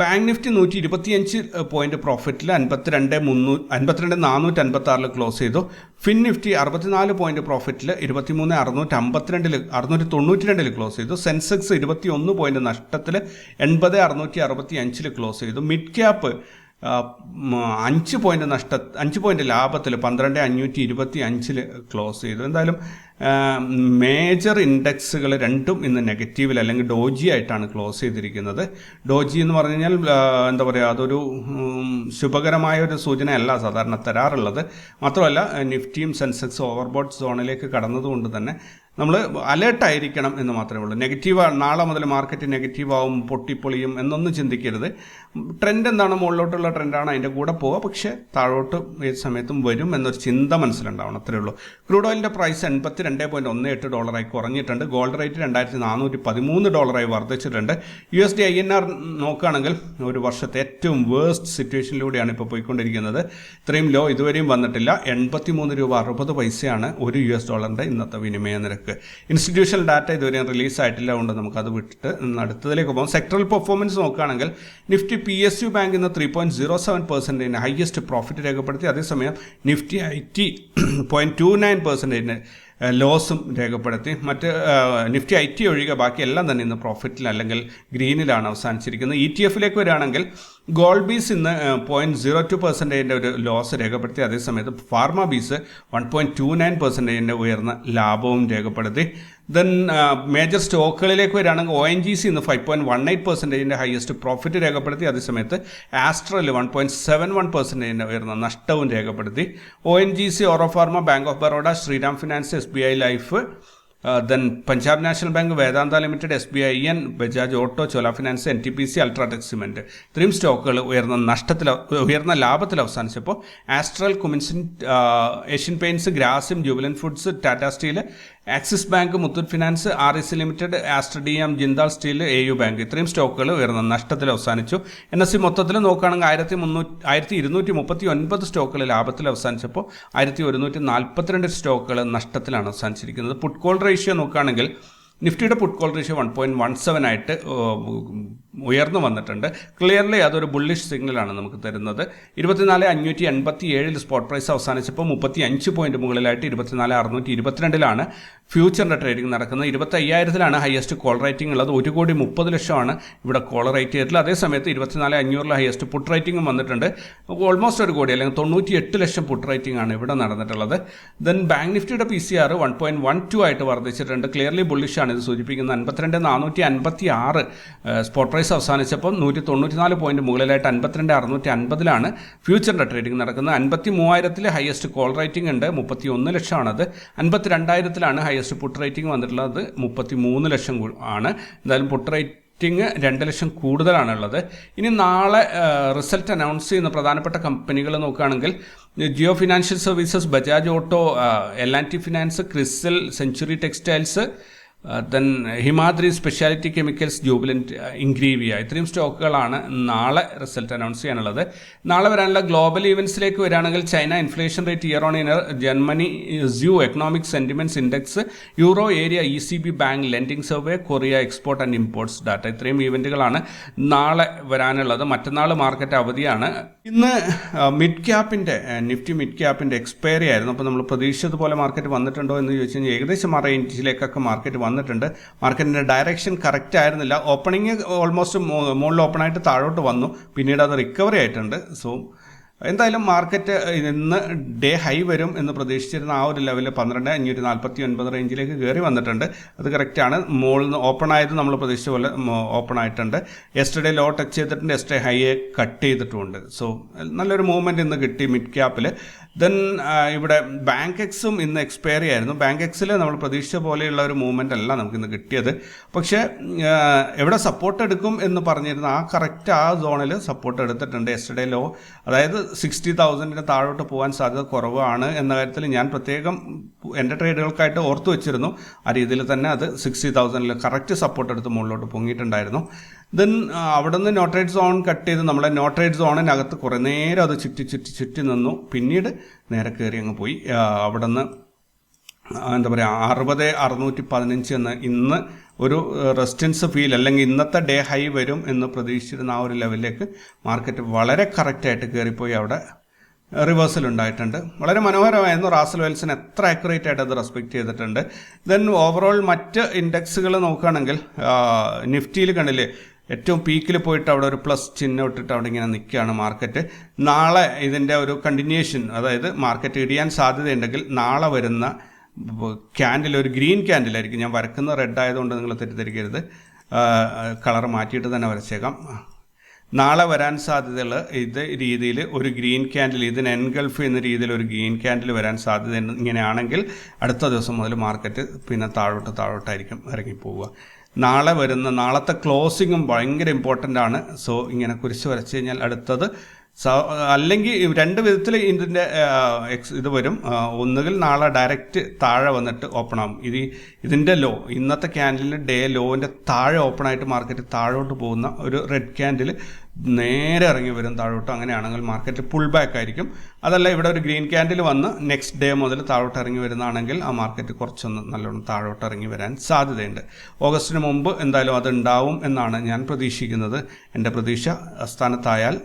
ബാങ്ക് നിഫ്റ്റി നൂറ്റി ഇരുപത്തിയഞ്ച് പോയിന്റ് പ്രോഫിറ്റിൽ അൻപത്തിരണ്ട് മുന്നൂ അൻപത്തിരണ്ട് നാനൂറ്റി അൻപത്തി ആറിൽ ക്ലോസ് ചെയ്തു. ഫിൻ നിഫ്റ്റി അറുപത്തിനാല് പോയിന്റ് പ്രോഫിറ്റിൽ ഇരുപത്തിമൂന്ന് അറുന്നൂറ്റി അമ്പത്തിരണ്ടിൽ അറുന്നൂറ്റി തൊണ്ണൂറ്റി രണ്ടിൽ ക്ലോസ് ചെയ്തു. സെൻസെക്സ് ഇരുപത്തി ഒന്ന് പോയിന്റ് നഷ്ടത്തിൽ എൺപത് അറുന്നൂറ്റി അറുപത്തി അഞ്ചിൽ ക്ലോസ് ചെയ്തു മിഡ് ക്യാപ്പ് അഞ്ച് പോയിന്റ് നഷ്ട അഞ്ച് പോയിന്റ് ലാഭത്തിൽ പന്ത്രണ്ട് അഞ്ഞൂറ്റി ഇരുപത്തി അഞ്ചിൽ ക്ലോസ് ചെയ്തു. എന്തായാലും മേജർ ഇൻഡെക്സുകൾ രണ്ടും ഇന്ന് നെഗറ്റീവിൽ അല്ലെങ്കിൽ ഡോജി ആയിട്ടാണ് ക്ലോസ് ചെയ്തിരിക്കുന്നത്. ഡോജി എന്ന് പറഞ്ഞു കഴിഞ്ഞാൽ എന്താ പറയുക അതൊരു ശുഭകരമായ ഒരു സൂചനയല്ല സാധാരണ തരാറുള്ളത്. മാത്രമല്ല നിഫ്റ്റിയും സെൻസെക്സ് ഓവർബോട്ട് സോണിലേക്ക് കടന്നതുകൊണ്ട് തന്നെ നമ്മൾ അലേർട്ടായിരിക്കണം എന്ന് മാത്രമേ ഉള്ളൂ. നെഗറ്റീവ് നാളെ മുതൽ മാർക്കറ്റ് നെഗറ്റീവ് ആവും പൊട്ടിപ്പൊളിയും എന്നൊന്നും ചിന്തിക്കരുത്. ട്രെൻഡ് എന്താണ്? മുകളിലോട്ടുള്ള ട്രെൻഡാണ് അതിന്റെ കൂടെ പോവുക. പക്ഷേ താഴോട്ട് ഏത് സമയത്തും വരും എന്നൊരു ചിന്ത മനസ്സിലുണ്ടാവണം. അത്രേ ഉള്ളൂ. ക്രൂഡ് ഓയിലിന്റെ പ്രൈസ് എൺപത്തി രണ്ട് പോയിന്റ് ഒന്ന് എട്ട് ഡോളറായി കുറഞ്ഞിട്ടുണ്ട്. ഗോൾഡ് റേറ്റ് രണ്ടായിരത്തി നാനൂറ്റി പതിമൂന്ന് ഡോളറായി വർദ്ധിച്ചിട്ടുണ്ട്. U S D I N R നോക്കുകയാണെങ്കിൽ ഒരു വർഷത്തെ ഏറ്റവും വേഴ്സ്റ്റ് സിറ്റുവേഷനിലൂടെയാണ് ഇപ്പോൾ പോയിക്കൊണ്ടിരിക്കുന്നത്. ഇത്രയും ലോ ഇതുവരെയും വന്നിട്ടില്ല. എൺപത്തി മൂന്ന് രൂപ അറുപത് പൈസയാണ് ഒരു യു എസ് ഡോളറിന്റെ ഇന്നത്തെ വിനിമയ നിരക്ക്. ഇൻസ്റ്റിറ്റ്യൂഷണൽ ഡാറ്റ ഇതുവരെയും റിലീസ് ആയിട്ടില്ല. കൊണ്ട് നമുക്കത് വിട്ടിട്ട് അടുത്തതിലേക്ക് പോകും. സെക്ടറൽ പെർഫോമൻസ് നോക്കുകയാണെങ്കിൽ Nifty P S U bank ഇന്ന് ത്രീ പോയിന്റ് സീറോ സെവൻ പെർസെന്റേജിന് ഹയസ്റ്റ് പ്രോഫിറ്റ് രേഖപ്പെടുത്തി. അതേസമയം Nifty I T point two nine പെർസെന്റേജിന് ലോസും രേഖപ്പെടുത്തി. മറ്റ് നിഫ്റ്റി ഐ ടി ഒഴികെ ബാക്കി എല്ലാം തന്നെ ഇന്ന് പ്രോഫിറ്റിൽ അല്ലെങ്കിൽ ഗ്രീനിലാണ് അവസാനിച്ചിരിക്കുന്നത്. ഇ ടി എഫിലേക്ക് വരികയാണെങ്കിൽ ഗോൾഡ് ബീസ് ഇന്ന് പോയിന്റ് സീറോ ടു പെർസെന്റേജിന്റെ ഒരു ലോസ് രേഖപ്പെടുത്തി. അതേസമയത്ത് pharma bees one point two nine പെർസെന്റേജിന്റെ ഉയർന്ന ലാഭവും രേഖപ്പെടുത്തി. ദെൻ മേജർ സ്റ്റോക്കുകളിലേക്ക് വരികയാണെങ്കിൽ ഒ എൻ ജി സി ഇന്ന് ഫൈവ് പോയിന്റ് വൺ എയ്റ്റ് പെർസെന്റേജിന്റെ ഹയസ്റ്റ് പ്രോഫിറ്റ് രേഖപ്പെടുത്തി. അതേസമയത്ത് Astral one point seven one പെർസെന്റേജിന്റെ ഉയർന്ന നഷ്ടവും രേഖപ്പെടുത്തി. O N G C Auro pharma bank of Baroda Shriram finance S B I life then Punjab national bank Vedanta limited S B I N Bajaj auto Chola finance N T P C UltraTech cement ഇത്രയും സ്റ്റോക്കുകൾ ഉയർന്ന നഷ്ടത്തിൽ ഉയർന്ന ലാഭത്തിൽ അവസാനിച്ചപ്പോൾ Astral കുമിൻസിൻ Asian paints Grasim Jubilant foods Tata steel Axis bank Muthoot finance R S limited Aster D M Jindal steel A U bank ഇത്രയും സ്റ്റോക്കുകൾ ഉയർന്ന നഷ്ടത്തിൽ അവസാനിച്ചു. എൻ എസ് സി മൊത്തത്തിൽ നോക്കുകയാണെങ്കിൽ ആയിരത്തി മുന്നൂറ്റി ആയിരത്തി ഇരുന്നൂറ്റി മുപ്പത്തി ഒൻപത് സ്റ്റോക്കുകൾ ലാഭത്തിൽ അവസാനിച്ചപ്പോൾ ആയിരത്തി ഒരുന്നൂറ്റി നാൽപ്പത്തിരണ്ട് സ്റ്റോക്കുകൾ നഷ്ടത്തിലാണ് അവസാനിച്ചിരിക്കുന്നത്. പുട്ട് കോൾ റേഷ്യോ നോക്കുകയാണെങ്കിൽ നിഫ്റ്റിയുടെ put call ratio one point one seven ആയിട്ട് ഉയർന്നു വന്നിട്ടുണ്ട്. ക്ലിയർലി അതൊരു ബുള്ളിഷ് സിഗ്നലാണ് നമുക്ക് തരുന്നത്. ഇരുപത്തിനാല് അഞ്ഞൂറ്റി എൺപത്തി ഏഴിൽ സ്പോട്ട് പ്രൈസ് അവസാനിച്ചപ്പോൾ മുപ്പത്തി അഞ്ച് പോയിന്റ് മുകളിലായിട്ട് ഇരുപത്തിനാല് അറുന്നൂറ്റി ഇരുപത്തിരണ്ടിലാണ് ഫ്യൂച്ചറിന്റെ ട്രേഡിംഗ് നടക്കുന്നത്. ഇരുപത്തി അയ്യായിരത്തിലാണ് ഹയസ്റ്റ് കോൾ റേറ്റിംഗ് ഉള്ളത്. ഒരു കോടി മുപ്പത് ലക്ഷമാണ് ഇവിടെ കോൾ റേറ്റ് ചെയ്തിട്ടുള്ളത്. അതേസമയത്ത് ഇരുപത്തിനാല് അഞ്ഞൂറിൽ ഹയസ്റ്റ് പുട്ട് റേറ്റിംഗും വന്നിട്ടുണ്ട്. ഓൾമോസ്റ്റ് ഒരു കോടി അല്ലെങ്കിൽ തൊണ്ണൂറ്റി എട്ട് ലക്ഷം പുട്ട് റേറ്റിംഗ് ആണ് ഇവിടെ നടന്നിട്ടുള്ളത്. ദെൻ ബാങ്ക് നിഫ്റ്റിയുടെ P C R one point one two ആയിട്ട് വർദ്ധിച്ചിട്ടുണ്ട്. ക്ലിയർലി ബുള്ളിഷാണ് ഇത് സൂചിപ്പിക്കുന്നത്. അൻപത്തിരണ്ട് നാനൂറ്റി അൻപത്തി ആറ് സ്പോട്ട് പ്രൈസ് അവസാനിച്ചപ്പോൾ നൂറ്റി തൊണ്ണൂറ്റി നാല് പോയിന്റ് മുകളിലായിട്ട് അൻപത്തിരണ്ട് അറുന്നൂറ്റി അൻപതിലാണ് ഫ്യൂച്ചറിന്റെ ട്രേഡിംഗ് നടക്കുന്നത്. അൻപത്തി മൂവായിരത്തിൽ ഹയസ്റ്റ് കോൾ റേറ്റിംഗ് ഉണ്ട്. മുപ്പത്തി ഒന്ന് ലക്ഷമാണത്. അൻപത്തി രണ്ടായിരത്തിലാണ് ഹയസ്റ്റ് പുട്ട് റേറ്റിംഗ് വന്നിട്ടുള്ളത്. മുപ്പത്തി മൂന്ന് ലക്ഷം ആണ്. എന്തായാലും പുട്ട് റേറ്റ് റേറ്റിംഗ് രണ്ട് ലക്ഷം കൂടുതലാണുള്ളത്. ഇനി നാളെ റിസൾട്ട് അനൗൺസ് ചെയ്യുന്ന പ്രധാനപ്പെട്ട കമ്പനികൾ നോക്കുകയാണെങ്കിൽ Jio financial services Bajaj auto L and T finance Crisil century textiles then Himadri speciality chemicals Jubilant Ingrevia ഇത്രയും സ്റ്റോക്കുകളാണ് നാളെ റിസൾട്ട് അനൗൺസ് ചെയ്യാനുള്ളത്. നാളെ വരാനുള്ള ഗ്ലോബൽ ഇവൻസിലേക്ക് വരികയാണെങ്കിൽ China inflation rate year on year Germany sue economic sentiments index euro area E C B bank lending survey Korea export and imports data ഇത്രയും ഇവന്റുകളാണ് നാളെ വരാനുള്ളത്. മറ്റന്നാൾ മാർക്കറ്റ് അവധിയാണ്. ഇന്ന് മിഡ് ക്യാപ്പിന്റെ നിഫ്റ്റി മിഡ് ക്യാപ്പിന്റെ എക്സ്പയറി ആയിരുന്നു. അപ്പോൾ നമ്മൾ പ്രതീക്ഷിച്ചതുപോലെ മാർക്കറ്റ് വന്നിട്ടുണ്ടോ എന്ന് ചോദിച്ചു കഴിഞ്ഞാൽ ഏകദേശം ആ റേഞ്ചിലേക്കൊക്കെ മാർക്കറ്റ് വന്നിട്ടുണ്ട്. മാർക്കറ്റിന്റെ ഡയറക്ഷൻ കറക്റ്റ് ആയിരുന്നില്ല. ഓപ്പണിങ് ഓൾമോസ്റ്റ് മുകളിൽ ഓപ്പണായിട്ട് താഴോട്ട് വന്നു. പിന്നീട് അത് റിക്കവറി ആയിട്ടുണ്ട്. സോ എന്തായാലും മാർക്കറ്റ് ഇന്ന് ഡേ ഹൈ വരും എന്ന് പ്രതീക്ഷിച്ചിരുന്ന ആ ഒരു ലെവലിൽ പന്ത്രണ്ട് അഞ്ഞൂറ്റി നാൽപ്പത്തി ഒൻപത് റേഞ്ചിലേക്ക് കയറി വന്നിട്ടുണ്ട്. അത് കറക്റ്റാണ് മുകളിൽ നിന്ന് ഓപ്പൺ ആയത് നമ്മൾ പ്രതീക്ഷിച്ച പോലെ ഓപ്പൺ ആയിട്ടുണ്ട്. എസ്റ്റർഡേ ലോ ടച്ച് ചെയ്തിട്ടുണ്ട്. എസ്റ്റേ ഹൈയെ കട്ട് ചെയ്തിട്ടുമുണ്ട് സോ നല്ലൊരു മൂവ്മെന്റ് ഇന്ന് കിട്ടി മിഡ് ക്യാപ്പിൽ ദെൻ ഇവിടെ ബാങ്ക് എക്സും ഇന്ന് എക്സ്പയറി ആയിരുന്നു. ബാങ്ക് എക്സിൽ നമ്മൾ പ്രതീക്ഷിച്ച പോലെയുള്ള ഒരു മൂവ്മെന്റ് അല്ല നമുക്ക് ഇന്ന് കിട്ടിയത്. പക്ഷേ എവിടെ സപ്പോർട്ട് എടുക്കും എന്ന് പറഞ്ഞിരുന്ന ആ കറക്റ്റ് ആ സോണിൽ സപ്പോർട്ട് എടുത്തിട്ടുണ്ട് എസ്റ്റർഡേ ലോ അതായത് സിക്സ്റ്റി തൗസൻഡിന് താഴോട്ട് പോകാൻ സാധ്യത കുറവാണ് എന്ന കാര്യത്തിൽ ഞാൻ പ്രത്യേകം എന്റെ ട്രേഡുകൾക്കായിട്ട് ഓർത്തു വെച്ചിരുന്നു. ആ രീതിയിൽ തന്നെ അത് സിക്സ്റ്റി തൗസൻഡിൽ കറക്റ്റ് സപ്പോർട്ട് എടുത്ത് മുകളിലോട്ട് പൊങ്ങിയിട്ടുണ്ടായിരുന്നു. ദെൻ അവിടെ നിന്ന് നോട്രേറ്റ് സോൺ കട്ട് ചെയ്ത് നമ്മളെ നോട്രേറ്റ് സോണിനകത്ത് കുറേ നേരം അത് ചുറ്റി ചുറ്റി ചുറ്റി നിന്നു. പിന്നീട് നേരെ കയറി അങ്ങ് പോയി. അവിടെ നിന്ന് എന്താ പറയുക അറുപത് അറുന്നൂറ്റി പതിനഞ്ച് എന്ന് ഇന്ന് ഒരു റെസിസ്റ്റൻസ് ഫീൽ അല്ലെങ്കിൽ ഇന്നത്തെ ഡേ ഹൈ വരും എന്ന് പ്രതീക്ഷിച്ചിരുന്ന ആ ഒരു ലെവലിലേക്ക് മാർക്കറ്റ് വളരെ കറക്റ്റായിട്ട് കയറിപ്പോയി അവിടെ. റിവേഴ്സൽ ഉണ്ടായിട്ടുണ്ട്. വളരെ മനോഹരമായിരുന്നു റാസൽ വെൽസിന് എത്ര ആക്യുറേറ്റ് ആയിട്ട് അത് റെസ്പെക്ട് ചെയ്തിട്ടുണ്ട്. ദെൻ ഓവറോൾ മറ്റ് ഇൻഡെക്സുകൾ നോക്കുകയാണെങ്കിൽ നിഫ്റ്റിയിൽ കണ്ടില്ലേ ഏറ്റവും പീക്കിൽ പോയിട്ട് അവിടെ ഒരു പ്ലസ് ചിഹ്നം ഇട്ടിട്ട് അവിടെ ഇങ്ങനെ നിൽക്കുകയാണ് മാർക്കറ്റ് നാളെ ഇതിന്റെ ഒരു കണ്ടിന്യൂഷൻ അതായത് മാർക്കറ്റ് ഇടിയാൻ സാധ്യതയുണ്ടെങ്കിൽ നാളെ വരുന്ന ക്യാൻഡിൽ ഒരു ഗ്രീൻ ക്യാൻഡിലായിരിക്കും ഞാൻ വരക്കുന്ന റെഡ് ആയതുകൊണ്ട് നിങ്ങൾ തെറ്റിദ്ധരിക്കരുത്. കളർ മാറ്റിയിട്ട് തന്നെ വരച്ചേക്കാം. നാളെ വരാൻ സാധ്യതയുള്ള ഇത് രീതിയിൽ ഒരു ഗ്രീൻ ക്യാൻഡിൽ ഇതിന് എൻഗൾഫ് എന്ന രീതിയിൽ ഒരു ഗ്രീൻ ക്യാൻഡിൽ വരാൻ സാധ്യത. ഇങ്ങനെയാണെങ്കിൽ അടുത്ത ദിവസം മുതൽ മാർക്കറ്റ് പിന്നെ താഴോട്ട് താഴോട്ടായിരിക്കും ഇറങ്ങിപ്പോവുക. നാളെ വരുന്ന നാളത്തെ ക്ലോസിങ്ങും ഭയങ്കര ഇമ്പോർട്ടന്റ് ആണ്. സോ ഇങ്ങനെ കുരിശ് വരച്ച് കഴിഞ്ഞാൽ അടുത്തത്. അല്ലെങ്കിൽ രണ്ട് വിധത്തിൽ ഇതിന്റെ എക്സ് ഇത് വരും. ഒന്നുകിൽ നാളെ ഡയറക്റ്റ് താഴെ വന്നിട്ട് ഓപ്പൺ ആകും ഇത് ഇതിന്റെ ലോ ഇന്നത്തെ ക്യാൻഡിലിന്റെ ഡേ ലോവിന്റെ താഴെ ഓപ്പൺ ആയിട്ട് മാർക്കറ്റ് താഴോട്ട് പോകുന്ന ഒരു റെഡ് ക്യാൻഡിൽ നേരെ ഇറങ്ങി വരും താഴോട്ട് അങ്ങനെയാണെങ്കിൽ മാർക്കറ്റ് പുൾ ബാക്ക് ആയിരിക്കും. അതല്ല ഇവിടെ ഒരു ഗ്രീൻ ക്യാൻഡിൽ വന്ന് നെക്സ്റ്റ് ഡേ മുതൽ താഴോട്ട് ഇറങ്ങി വരുന്നതാണെങ്കിൽ ആ മാർക്കറ്റ് കുറച്ചൊന്ന് നല്ലോണം താഴോട്ട് ഇറങ്ങി വരാൻ സാധ്യതയുണ്ട്. ഓഗസ്റ്റിന് മുമ്പ് എന്തായാലും അത് ഉണ്ടാവും എന്നാണ് ഞാൻ പ്രതീക്ഷിക്കുന്നത്. എന്റെ പ്രതീക്ഷ സ്ഥാനത്തായാൽ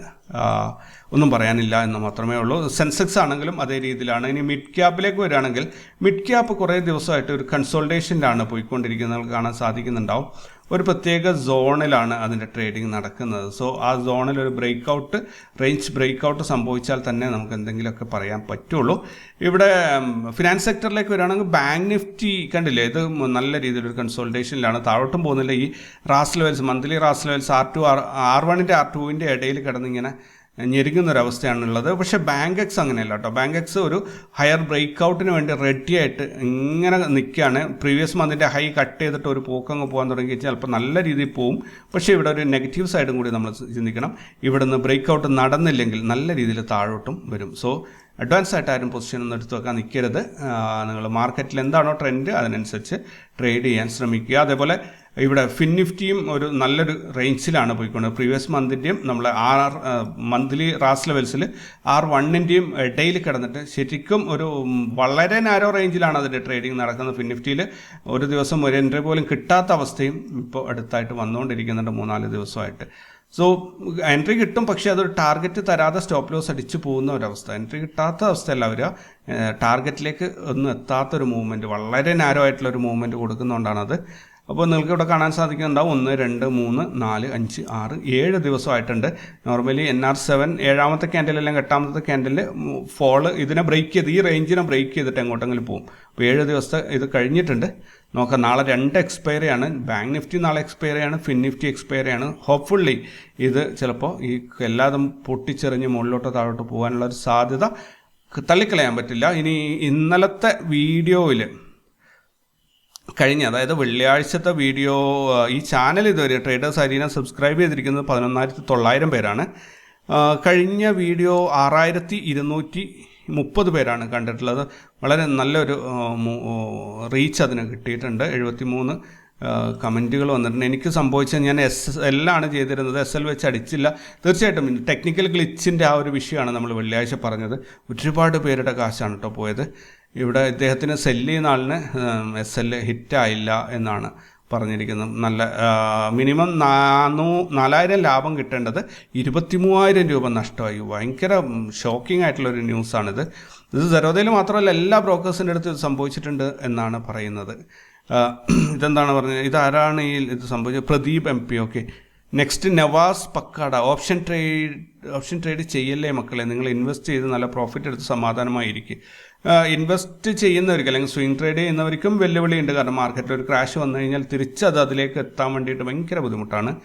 ഒന്നും പറയാനില്ല എന്ന് മാത്രമേ ഉള്ളൂ. സെൻസെക്സ് ആണെങ്കിലും അതേ രീതിയിലാണ്. ഇനി മിഡ് ക്യാപ്പിലേക്ക് വരികയാണെങ്കിൽ മിഡ് ക്യാപ്പ് കുറേ ദിവസമായിട്ട് ഒരു കൺസോൾട്ടേഷനിലാണ് പോയിക്കൊണ്ടിരിക്കുന്നത്. കാണാൻ സാധിക്കുന്നുണ്ടാവും. ഒരു പ്രത്യേക സോണിലാണ് അതിന്റെ ട്രേഡിംഗ് നടക്കുന്നത്. സോ ആ സോണിൽ ഒരു break out range break out സംഭവിച്ചാൽ തന്നെ നമുക്ക് എന്തെങ്കിലുമൊക്കെ പറയാൻ പറ്റുള്ളൂ. ഇവിടെ ഫിനാൻസ് സെക്ടറിലേക്ക് വരികയാണെങ്കിൽ ബാങ്ക് നിഫ്റ്റി കണ്ടില്ലേ? ഇത് നല്ല രീതിയിലൊരു കൺസോൾട്ടേഷനിലാണ് താഴോട്ടും പോകുന്നില്ല. ഈ റാസ് levels monthly Ras levels R two R R വണ്ണിന്റെ ആർ ടുവിന്റെ ഇടയിൽ കിടന്നിങ്ങനെ ഞെരുങ്ങുന്ന ഒരു അവസ്ഥയാണുള്ളത് പക്ഷേ ബാങ്ക് എക്സ് അങ്ങനെയല്ല കേട്ടോ. ബാങ്ക് എക്സ് ഒരു ഹയർ ബ്രേക്ക് ഔട്ടിന് വേണ്ടി റെഡി ആയിട്ട് ഇങ്ങനെ നിൽക്കുകയാണ്. പ്രീവിയസ് മന്തിന്റെ ഹൈ കട്ട് ചെയ്തിട്ട് ഒരു പോക്കങ്ങ് പോകാൻ തുടങ്ങി ചിലപ്പോൾ നല്ല രീതിയിൽ പോവും. പക്ഷേ ഇവിടെ ഒരു നെഗറ്റീവ് സൈഡും കൂടി നമ്മൾ ചിന്തിക്കണം. ഇവിടുന്ന് ബ്രേക്ക് ഔട്ട് നടന്നില്ലെങ്കിൽ നല്ല രീതിയിൽ താഴോട്ടും വരും. സോ അഡ്വാൻസ് ആയിട്ട് ആരും പൊസിഷൻ ഒന്നും എടുത്തു വെക്കാൻ നിൽക്കരുത് നിങ്ങൾ മാർക്കറ്റിൽ എന്താണോ ട്രെൻഡ് അതിനനുസരിച്ച് ട്രേഡ് ചെയ്യാൻ ശ്രമിക്കുക. അതേപോലെ ഇവിടെ ഫിൻ നിഫ്റ്റിയും ഒരു നല്ലൊരു റേഞ്ചിലാണ് പോയിക്കൊണ്ട് പ്രീവിയസ് മന്തിന്റെയും നമ്മൾ ആർ ആർ മന്ത്ലി റാസ് ലെവൽസിൽ ആർ വണ്ണിന്റെയും ഇടയിൽ കിടന്നിട്ട് ശരിക്കും ഒരു വളരെ നാരോ റേഞ്ചിലാണ് അതിന്റെ ട്രേഡിംഗ് നടക്കുന്നത് ഫിൻ നിഫ്റ്റിയിൽ ഒരു ദിവസം ഒരു എൻട്രി പോലും കിട്ടാത്ത അവസ്ഥയും ഇപ്പോൾ അടുത്തായിട്ട് വന്നുകൊണ്ടിരിക്കുന്നുണ്ട് മൂന്നാൽ ദിവസമായിട്ട്. സോ എൻട്രി കിട്ടും പക്ഷേ അതൊരു ടാർഗറ്റ് തരാതെ സ്റ്റോപ്പ് ലോസ് അടിച്ചു പോകുന്ന ഒരവസ്ഥ. എൻട്രി കിട്ടാത്ത അവസ്ഥയല്ല അവർ ടാർഗറ്റിലേക്ക് ഒന്നും എത്താത്തൊരു മൂവ്മെന്റ് വളരെ നാരോ ആയിട്ടുള്ള ഒരു മൂവ്മെന്റ് കൊടുക്കുന്നതുകൊണ്ടാണത് അപ്പോൾ നിങ്ങൾക്ക് ഇവിടെ കാണാൻ സാധിക്കുന്നുണ്ടാവും ഒന്ന് രണ്ട് മൂന്ന് നാല് അഞ്ച് ആറ് ഏഴ് ദിവസമായിട്ടുണ്ട്. നോർമലി എൻ ആർ സെവൻ ഏഴാമത്തെ ക്യാൻഡിൽ അല്ലെങ്കിൽ എട്ടാമത്തെ ക്യാൻഡിൽ ഫോൾ ഇതിനെ ബ്രേക്ക് ചെയ്ത് ഈ റേഞ്ചിനെ ബ്രേക്ക് ചെയ്തിട്ട് എങ്ങോട്ടെങ്കിലും പോകും അപ്പോൾ ഏഴ് ദിവസത്തെ ഇത് കഴിഞ്ഞിട്ടുണ്ട്. നോക്കാം നാളെ രണ്ട് എക്സ്പയറി ആണ്. ബാങ്ക് നിഫ്റ്റി നാളെ എക്സ്പയറി ആണ്. ഫിൻ നിഫ്റ്റി എക്സ്പയറി ആണ്. ഹോപ്പ്ഫുള്ളി ഇത് ചിലപ്പോൾ ഈ എല്ലാതും പൊട്ടിച്ചെറിഞ്ഞ് മുകളിലോട്ടോ താഴോട്ടോ പോകാനുള്ള ഒരു സാധ്യത തള്ളിക്കളയാൻ പറ്റില്ല. ഇനി ഇന്നലത്തെ വീഡിയോയിൽ കഴിഞ്ഞ അതായത് വെള്ളിയാഴ്ചത്തെ വീഡിയോ ഈ ചാനൽ ഇതുവരെ ട്രേഡേഴ്സ് അരീന സബ്സ്ക്രൈബ് ചെയ്തിരിക്കുന്നത് പതിനൊന്നായിരത്തി തൊള്ളായിരം പേരാണ് കഴിഞ്ഞ വീഡിയോ ആറായിരത്തി ഇരുന്നൂറ്റി മുപ്പത് പേരാണ് കണ്ടിട്ടുള്ളത്. വളരെ നല്ലൊരു റീച്ച് അതിന് കിട്ടിയിട്ടുണ്ട്. എഴുപത്തി മൂന്ന് കമന്റുകൾ വന്നിട്ടുണ്ട്. എനിക്ക് സംഭവിച്ചത് ഞാൻ എസ് എല്ലാണ് ചെയ്തിരുന്നത്. എസ് എൽ വെച്ച് അടിച്ചില്ല. തീർച്ചയായിട്ടും ടെക്നിക്കൽ ഗ്ലിച്ചിന്റെ ആ ഒരു വിഷയമാണ് നമ്മൾ വെള്ളിയാഴ്ച പറഞ്ഞത്. ഒരുപാട് പേരുടെ കാശാണ് കേട്ടോ പോയത്. ഇവിടെ ഇദ്ദേഹത്തിന് സെല്ല് ചെയ്യുന്ന ആളിന് എസ് എൽ ഹിറ്റായില്ല എന്നാണ് പറഞ്ഞിരിക്കുന്നത്. നല്ല മിനിമം നാനൂ നാലായിരം ലാഭം കിട്ടേണ്ടത് ഇരുപത്തി മൂവായിരം രൂപ നഷ്ടമായി. ഭയങ്കര ഷോക്കിംഗ് ആയിട്ടുള്ളൊരു ന്യൂസാണിത്. ഇത് സരോദയിൽ മാത്രമല്ല എല്ലാ ബ്രോക്കേഴ്സിന്റെ അടുത്ത് ഇത് സംഭവിച്ചിട്ടുണ്ട് എന്നാണ് പറയുന്നത്. ഇതെന്താണ് പറഞ്ഞത്? ഇതാരാണ് ഈ ഇത് സംഭവിച്ചത്? Pradeep M P okay next Navas പക്കാട. Option trade option trade ചെയ്യല്ലേ മക്കളെ? നിങ്ങൾ ഇൻവെസ്റ്റ് ചെയ്ത് നല്ല പ്രോഫിറ്റ് എടുത്ത് സമാധാനമായിരിക്കും. ഇൻവെസ്റ്റ് ചെയ്യുന്നവർക്ക് അല്ലെങ്കിൽ സ്വിംഗ് ട്രേഡ് ചെയ്യുന്നവർക്കും വെല്ലുവിളിയുണ്ട്. കാരണം മാർക്കറ്റിൽ ഒരു ക്രാഷ് വന്നു കഴിഞ്ഞാൽ തിരിച്ചത് അതിലേക്ക് എത്താൻ വേണ്ടിയിട്ട് ഭയങ്കര ബുദ്ധിമുട്ടാണ്.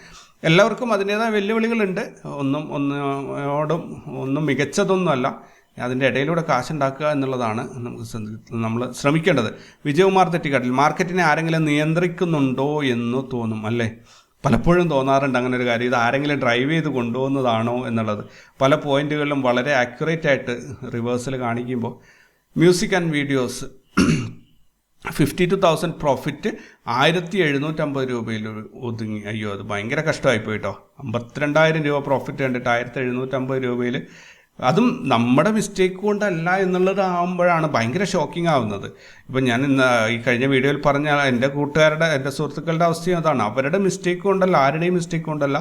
എല്ലാവർക്കും അതിന്റേതായ വെല്ലുവിളികളുണ്ട്. ഒന്നും ഒന്നോടും ഒന്നും മികച്ചതൊന്നുമല്ല. അതിന്റെ ഇടയിലൂടെ കാശുണ്ടാക്കുക എന്നുള്ളതാണ് നമുക്ക് നമ്മൾ ശ്രമിക്കേണ്ടത്. വിജയകുമാർ തെറ്റിക്കാട്ടിൽ മാർക്കറ്റിനെ ആരെങ്കിലും നിയന്ത്രിക്കുന്നുണ്ടോ എന്ന് തോന്നും അല്ലേ? പലപ്പോഴും തോന്നാറുണ്ട് അങ്ങനെ ഒരു കാര്യം. ഇത് ആരെങ്കിലും ഡ്രൈവ് ചെയ്ത് കൊണ്ടുപോകുന്നതാണോ എന്നുള്ളത്. പല പോയിന്റുകളിലും വളരെ ആക്യുറേറ്റ് ആയിട്ട് റിവേഴ്സൽ കാണിക്കുമ്പോൾ music and videos fifty two thousand profit ആയിരത്തി എഴുന്നൂറ്റമ്പത് രൂപയിൽ ഒതുങ്ങി. അയ്യോ അത് ഭയങ്കര കഷ്ടമായി പോയിട്ടോ. അമ്പത്തിരണ്ടായിരം രൂപ പ്രോഫിറ്റ് കണ്ടിട്ട് ആയിരത്തി എഴുന്നൂറ്റമ്പത് രൂപയിൽ. അതും നമ്മുടെ മിസ്റ്റേക്ക് കൊണ്ടല്ല എന്നുള്ളത് ആകുമ്പോഴാണ് ഭയങ്കര ഷോക്കിംഗ് ആവുന്നത്. ഇപ്പം ഞാൻ ഇന്ന് ഈ കഴിഞ്ഞ വീഡിയോയിൽ പറഞ്ഞ എന്റെ കൂട്ടുകാരുടെ എന്റെ സുഹൃത്തുക്കളുടെ അവസ്ഥയും അതാണ്. അവരുടെ മിസ്റ്റേക്ക് കൊണ്ടല്ല ആരുടെയും മിസ്റ്റേക്ക് കൊണ്ടല്ല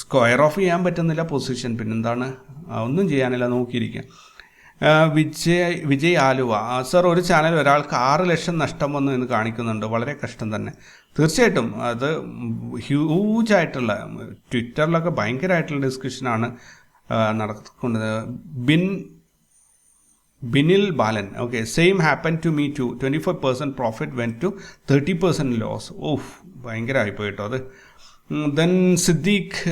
സ്ക്വയർ ഓഫ് ചെയ്യാൻ പറ്റുന്നില്ല പൊസിഷൻ പിന്നെന്താണ്? ഒന്നും ചെയ്യാനില്ല നോക്കിയിരിക്കുക. വിജയ് വിജയ് ആലുവ. സർ ഒരു ചാനൽ ഒരാൾക്ക് ആറ് ലക്ഷം നഷ്ടം വന്നു എന്ന് കാണിക്കുന്നുണ്ട്. വളരെ കഷ്ടം തന്നെ. തീർച്ചയായിട്ടും അത് ഹ്യൂജ് ആയിട്ടുള്ള ട്വിറ്ററിലൊക്കെ ഭയങ്കരമായിട്ടുള്ള ഡിസ്കഷനാണ് നടക്കുന്നത്. Bin Binil Balan. Okay same happen to me too twenty four percent profit went to thirty percent loss of ഭയങ്കരമായി പോയിട്ടോ അത്. ദെൻ സിദ്ദീഖ്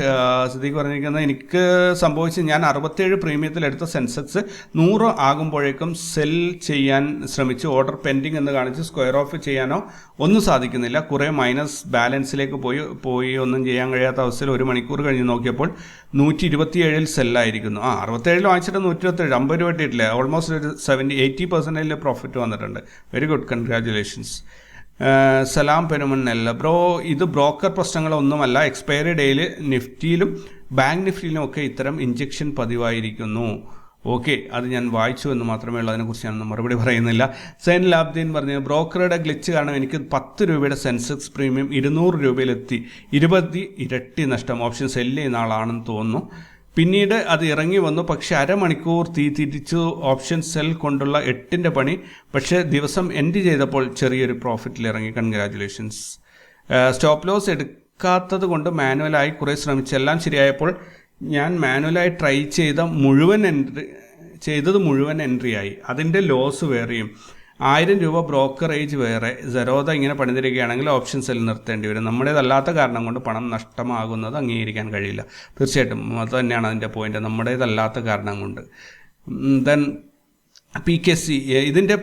സിദ്ദീഖ് പറഞ്ഞിരിക്കുന്നത് എനിക്ക് സംഭവിച്ച് ഞാൻ അറുപത്തേഴ് പ്രീമിയത്തിൽ എടുത്ത സെൻസെക്സ് നൂറ് ആകുമ്പോഴേക്കും സെൽ ചെയ്യാൻ ശ്രമിച്ചു. ഓർഡർ പെൻഡിങ് എന്ന് കാണിച്ച് സ്ക്വയർ ഓഫ് ചെയ്യാനോ ഒന്നും സാധിക്കുന്നില്ല. കുറേ മൈനസ് ബാലൻസിലേക്ക് പോയി പോയി ഒന്നും ചെയ്യാൻ കഴിയാത്ത അവസ്ഥയിൽ ഒരു മണിക്കൂർ കഴിഞ്ഞ് നോക്കിയപ്പോൾ നൂറ്റി ഇരുപത്തിയേഴിൽ സെല്ലായിരിക്കുന്നു ആ അറുപത്തേഴിൽ വാങ്ങിച്ചിട്ട് നൂറ്റി ഇരുപത്തേഴ് അമ്പത് രൂപ കിട്ടിയിട്ടില്ല? ഓൾമോസ്റ്റ് ഒരു സെവന്റി എയ്റ്റി പെർസെന്റേജിൽ പ്രോഫിറ്റ് വന്നിട്ടുണ്ട്. വെരി ഗുഡ് കൺഗ്രാറ്റുലേഷൻസ് ഏഹ് സലാം പെരുമണ്ണല്ല ബ്രോ ഇത് ബ്രോക്കർ പ്രശ്നങ്ങളൊന്നുമല്ല. എക്സ്പയറി ഡേയിൽ നിഫ്റ്റിയിലും ബാങ്ക് നിഫ്റ്റിയിലും ഒക്കെ ഇത്തരം ഇഞ്ചക്ഷൻ പതിവായിരിക്കുന്നു. ഓക്കെ അത് ഞാൻ വായിച്ചു എന്ന് മാത്രമേ ഉള്ളൂ. അതിനെക്കുറിച്ച് ഞാൻ മറുപടി പറയുന്നില്ല. സൈൻ ലാബ്ദീൻ പറഞ്ഞു ബ്രോക്കറുടെ ഗ്ലിച്ച് കാരണം എനിക്ക് പത്ത് രൂപയുടെ സെൻസെക്സ് പ്രീമിയം ഇരുന്നൂറ് രൂപയിലെത്തി. ഇരുപത്തി ഇരട്ടി നഷ്ടം. ഓപ്ഷൻ സെല്ല് ചെയ്യുന്ന ആളാണെന്ന് തോന്നുന്നു. പിന്നീട് അത് ഇറങ്ങി വന്നു. പക്ഷെ അരമണിക്കൂർ തീ തിരിച്ചു ഓപ്ഷൻ സെൽ കൊണ്ടുള്ള എട്ടിന്റെ പണി. പക്ഷേ ദിവസം എൻഡ് ചെയ്തപ്പോൾ ചെറിയൊരു പ്രോഫിറ്റിൽ ഇറങ്ങി. കൺഗ്രാജുലേഷൻസ് സ്റ്റോപ്പ് ലോസ് എടുക്കാത്തത് കൊണ്ട് മാനുവലായി കുറേ ശ്രമിച്ചു. എല്ലാം ശരിയായപ്പോൾ ഞാൻ മാനുവലായി ട്രൈ ചെയ്ത മുഴുവൻ എൻട്രി ചെയ്തത് മുഴുവൻ എൻട്രി ആയി. അതിന്റെ ലോസ് വേറെയും. ആയിരം രൂപ ബ്രോക്കറേജ് വേറെ സെറോദ ഇങ്ങനെ പണിതിരിക്കുകയാണെങ്കിൽ ഓപ്ഷൻ സെൽ നിർത്തേണ്ടി വരും. നമ്മുടേതല്ലാത്ത കാരണം കൊണ്ട് പണം നഷ്ടമാകുന്നത് അംഗീകരിക്കാൻ കഴിയില്ല. തീർച്ചയായിട്ടും അത് തന്നെയാണ് അതിന്റെ പോയിന്റ് നമ്മുടേതല്ലാത്ത കാരണം കൊണ്ട്. ദെൻ പി കെ സി ഇതിന്റെ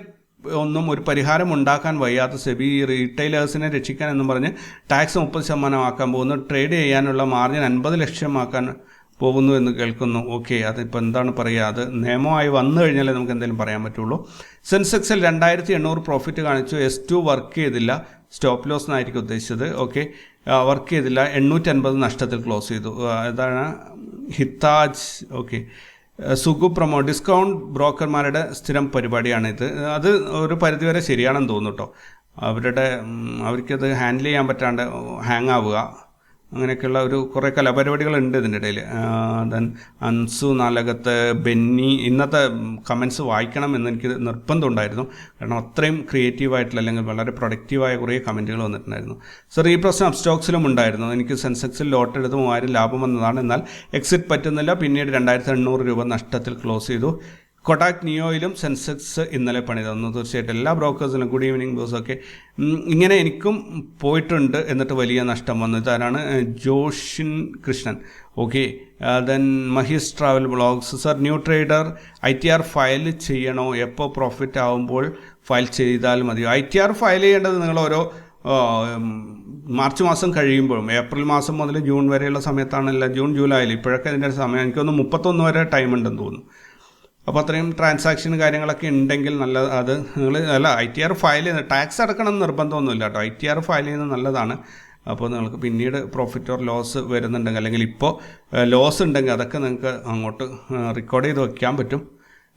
ഒന്നും ഒരു പരിഹാരം ഉണ്ടാക്കാൻ വയ്യാത്ത സെബി റീറ്റെയിലേഴ്സിനെ രക്ഷിക്കാൻ എന്നും പറഞ്ഞ് ടാക്സ് മുപ്പത് ശതമാനമാക്കാൻ പോകുന്നു. ട്രേഡ് ചെയ്യാനുള്ള മാർജിൻ അൻപത് ലക്ഷമാക്കാൻ പോകുന്നു എന്ന് കേൾക്കുന്നു. ഓക്കെ അതിപ്പോൾ എന്താണ് പറയുക? അത് നിയമമായി വന്നു കഴിഞ്ഞാലേ നമുക്ക് എന്തെങ്കിലും പറയാൻ പറ്റുള്ളൂ. സെൻസെക്സിൽ രണ്ടായിരത്തി എണ്ണൂറ് പ്രോഫിറ്റ് കാണിച്ചു. എസ് ടു വർക്ക് ചെയ്തില്ല. സ്റ്റോപ്പ് ലോസ് എന്നായിരിക്കും ഉദ്ദേശിച്ചത്. ഓക്കെ വർക്ക് ചെയ്തില്ല. എണ്ണൂറ്റൻപത് നഷ്ടത്തിൽ ക്ലോസ് ചെയ്തു. അതാണ് ഹിത്താജ് ഓക്കെ സുഗു പ്രൊമോ ഡിസ്കൗണ്ട് ബ്രോക്കർമാരുടെ സ്ഥിരം പരിപാടിയാണ് ഇത് അത് ഒരു പരിധിവരെ ശരിയാണെന്ന് തോന്നുന്നു കേട്ടോ അവരുടെ അവർക്കത് ഹാൻഡിൽ ചെയ്യാൻ പറ്റാണ്ട് ഹാങ് ആവുക. അങ്ങനെയൊക്കെയുള്ള ഒരു കുറേ കലാപരിപാടികളുണ്ട് ഇതിന്റെ ഇടയിൽ. ദെൻ അൻസു നാലകത്ത് ബെന്നി ഇന്നത്തെ കമൻസ് വായിക്കണം എന്ന് എനിക്ക് നിർബന്ധമുണ്ടായിരുന്നു കാരണം അത്രയും ക്രിയേറ്റീവായിട്ടുള്ള അല്ലെങ്കിൽ വളരെ പ്രൊഡക്റ്റീവായ കുറേ കമന്റുകൾ വന്നിട്ടുണ്ടായിരുന്നു. സർ ഈ പ്രശ്നം അപ്സ്റ്റോക്സിലും ഉണ്ടായിരുന്നു. എനിക്ക് സെൻസെക്സിൽ ലോട്ട് എടുത്ത് മൂവായിരം ലാഭം വന്നതാണ്. എന്നാൽ എക്സിറ്റ് പറ്റുന്നില്ല. പിന്നീട് രണ്ടായിരത്തി എണ്ണൂറ് രൂപ നഷ്ടത്തിൽ ക്ലോസ് ചെയ്തു. കൊടാക് നിയോയിലും സെൻസെക്സ് ഇന്നലെ പണി തന്നു തീർച്ചയായിട്ടും എല്ലാ ബ്രോക്കേഴ്സിനും ഗുഡ് ഈവനിങ് ബോസൊക്കെ ഇങ്ങനെ എനിക്കും പോയിട്ടുണ്ട് എന്നിട്ട് വലിയ നഷ്ടം വന്നു. ഇതാരാണ്? Joshin Krishnan. Okay then Maheesh travel blogs sir new trader I T R file ചെയ്യണോ? എപ്പോൾ പ്രോഫിറ്റ് ആവുമ്പോൾ ഫയൽ ചെയ്താൽ മതിയോ ഐ ടി ആർ ഫയൽ ചെയ്യേണ്ടത് നിങ്ങൾ ഓരോ മാർച്ച് മാസം കഴിയുമ്പോഴും ഏപ്രിൽ മാസം മുതൽ ജൂൺ വരെയുള്ള സമയത്താണല്ല ജൂൺ ജൂലൈയിൽ. ഇപ്പോഴൊക്കെ ഇതിന്റെ സമയം എനിക്കൊന്ന് മുപ്പത്തൊന്ന് വരെ ടൈം ഉണ്ടെന്ന് തോന്നുന്നു. അപ്പോൾ അത്രയും ട്രാൻസാക്ഷൻ കാര്യങ്ങളൊക്കെ ഉണ്ടെങ്കിൽ നല്ല അത് നിങ്ങൾ അല്ല ഐ ടി ആർ ഫയൽ ചെയ്യുന്ന ടാക്സ് അടക്കണം നിർബന്ധമൊന്നുമില്ല കേട്ടോ. ഐ ടി ആർ ഫയൽ ചെയ്യുന്നത് നല്ലതാണ്. അപ്പോൾ നിങ്ങൾക്ക് പിന്നീട് പ്രോഫിറ്റ് ഓർ ലോസ് വരുന്നുണ്ടെങ്കിൽ അല്ലെങ്കിൽ ഇപ്പോൾ ലോസ് ഉണ്ടെങ്കിൽ അതൊക്കെ നിങ്ങൾക്ക് അങ്ങോട്ട് റെക്കോർഡ് ചെയ്ത് വയ്ക്കാൻ പറ്റും.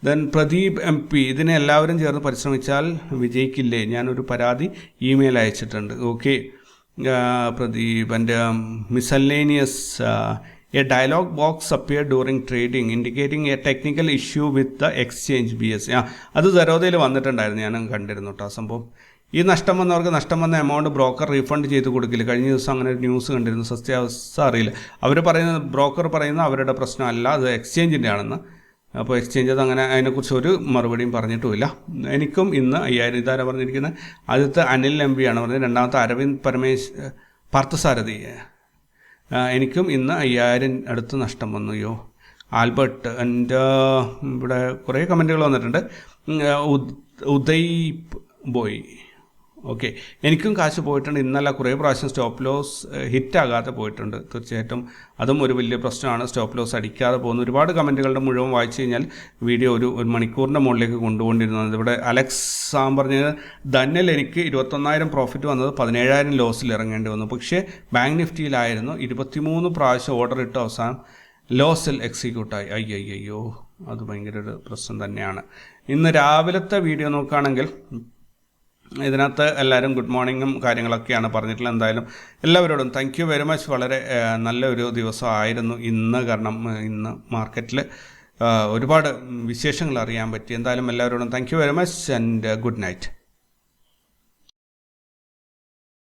ദെൻ പ്രദീപ് എം പി ഇതിനെ എല്ലാവരും ചേർന്ന് പരിശ്രമിച്ചാൽ വിജയിക്കില്ലേ? ഞാനൊരു പരാതി ഇമെയിൽ അയച്ചിട്ടുണ്ട്. ഓക്കെ പ്രദീപ് എന്റെ miscellaneous a dialog box appear during trading indicating a technical issue with the exchange B S അത് സരോദയിൽ വന്നിട്ടുണ്ടായിരുന്നു. ഞാൻ കണ്ടിരുന്നു കേട്ടോ സംഭവം. ഈ നഷ്ടം വന്നവർക്ക് നഷ്ടം വന്ന എമൗണ്ട് ബ്രോക്കർ റീഫണ്ട് ചെയ്ത് കൊടുക്കില്ല. കഴിഞ്ഞ ദിവസം അങ്ങനെ ഒരു ന്യൂസ് കണ്ടിരുന്നു. സത്യാവസ്ഥ അറിയില്ല. അവർ പറയുന്നത് ബ്രോക്കർ പറയുന്നത് അവരുടെ പ്രശ്നമല്ല അത് എക്സ്ചേഞ്ചിന്റെ ആണെന്ന്. അപ്പോൾ എക്സ്ചേഞ്ച് അത് അങ്ങനെ അതിനെക്കുറിച്ച് ഒരു മറുപടിയും പറഞ്ഞിട്ടുമില്ല. എനിക്കും ഇന്ന് അയ്യായിരം ഇതാരാ പറഞ്ഞിരിക്കുന്നത് ആദ്യത്തെ അനിൽ എം പി ആണ് പറഞ്ഞത്. രണ്ടാമത്തെ അരവിന്ദ് പരമേശ് പാർത്ഥസാരഥി. എനിക്കും ഇന്ന് അയ്യായിരം അടുത്ത് നഷ്ടം വന്നു അയ്യോ ആൽബർട്ട് എന്റെ ഇവിടെ കുറേ കമന്റുകൾ വന്നിട്ടുണ്ട്. ഉദയ് ബോയ് ഓക്കെ എനിക്കും കാശ് പോയിട്ടുണ്ട്. ഇന്നല്ല കുറേ പ്രാവശ്യം സ്റ്റോപ്പ് ലോസ് ഹിറ്റാകാതെ പോയിട്ടുണ്ട് തീർച്ചയായിട്ടും. അതും ഒരു വലിയ പ്രശ്നമാണ്. സ്റ്റോപ്പ് ലോസ് അടിക്കാതെ പോകുന്ന ഒരുപാട് കമന്റുകളുടെ മുഴുവൻ വായിച്ചു കഴിഞ്ഞാൽ വീഡിയോ ഒരു ഒരു മണിക്കൂറിന്റെ മുകളിലേക്ക് കൊണ്ടുകൊണ്ടിരുന്നത് ഇവിടെ അലക്സ് സാം പറഞ്ഞത് ധന്നൽ എനിക്ക് ഇരുപത്തൊന്നായിരം പ്രോഫിറ്റ് വന്നത് പതിനേഴായിരം ലോസിൽ ഇറങ്ങേണ്ടി വന്നു. പക്ഷേ ബാങ്ക് നിഫ്റ്റിയിലായിരുന്നു. ഇരുപത്തിമൂന്ന് പ്രാവശ്യം ഓർഡർ ഇട്ട് അവസാനം ലോസിൽ എക്സിക്യൂട്ടായി അയ്യയ്യോ അത് ഭയങ്കര ഒരു പ്രശ്നം തന്നെയാണ്. ഇന്ന് രാവിലത്തെ വീഡിയോ നോക്കുകയാണെങ്കിൽ ഇതിനകത്ത് എല്ലാവരും ഗുഡ് മോർണിംഗും കാര്യങ്ങളൊക്കെയാണ് പറഞ്ഞിട്ടുള്ളത്. എന്തായാലും എല്ലാവരോടും താങ്ക് യു വെരി മച്ച് വളരെ നല്ലൊരു ദിവസമായിരുന്നു ഇന്ന്. കാരണം ഇന്ന് മാർക്കറ്റിൽ ഒരുപാട് വിശേഷങ്ങൾ അറിയാൻ പറ്റി. എന്തായാലും എല്ലാവരോടും thank you very much and good night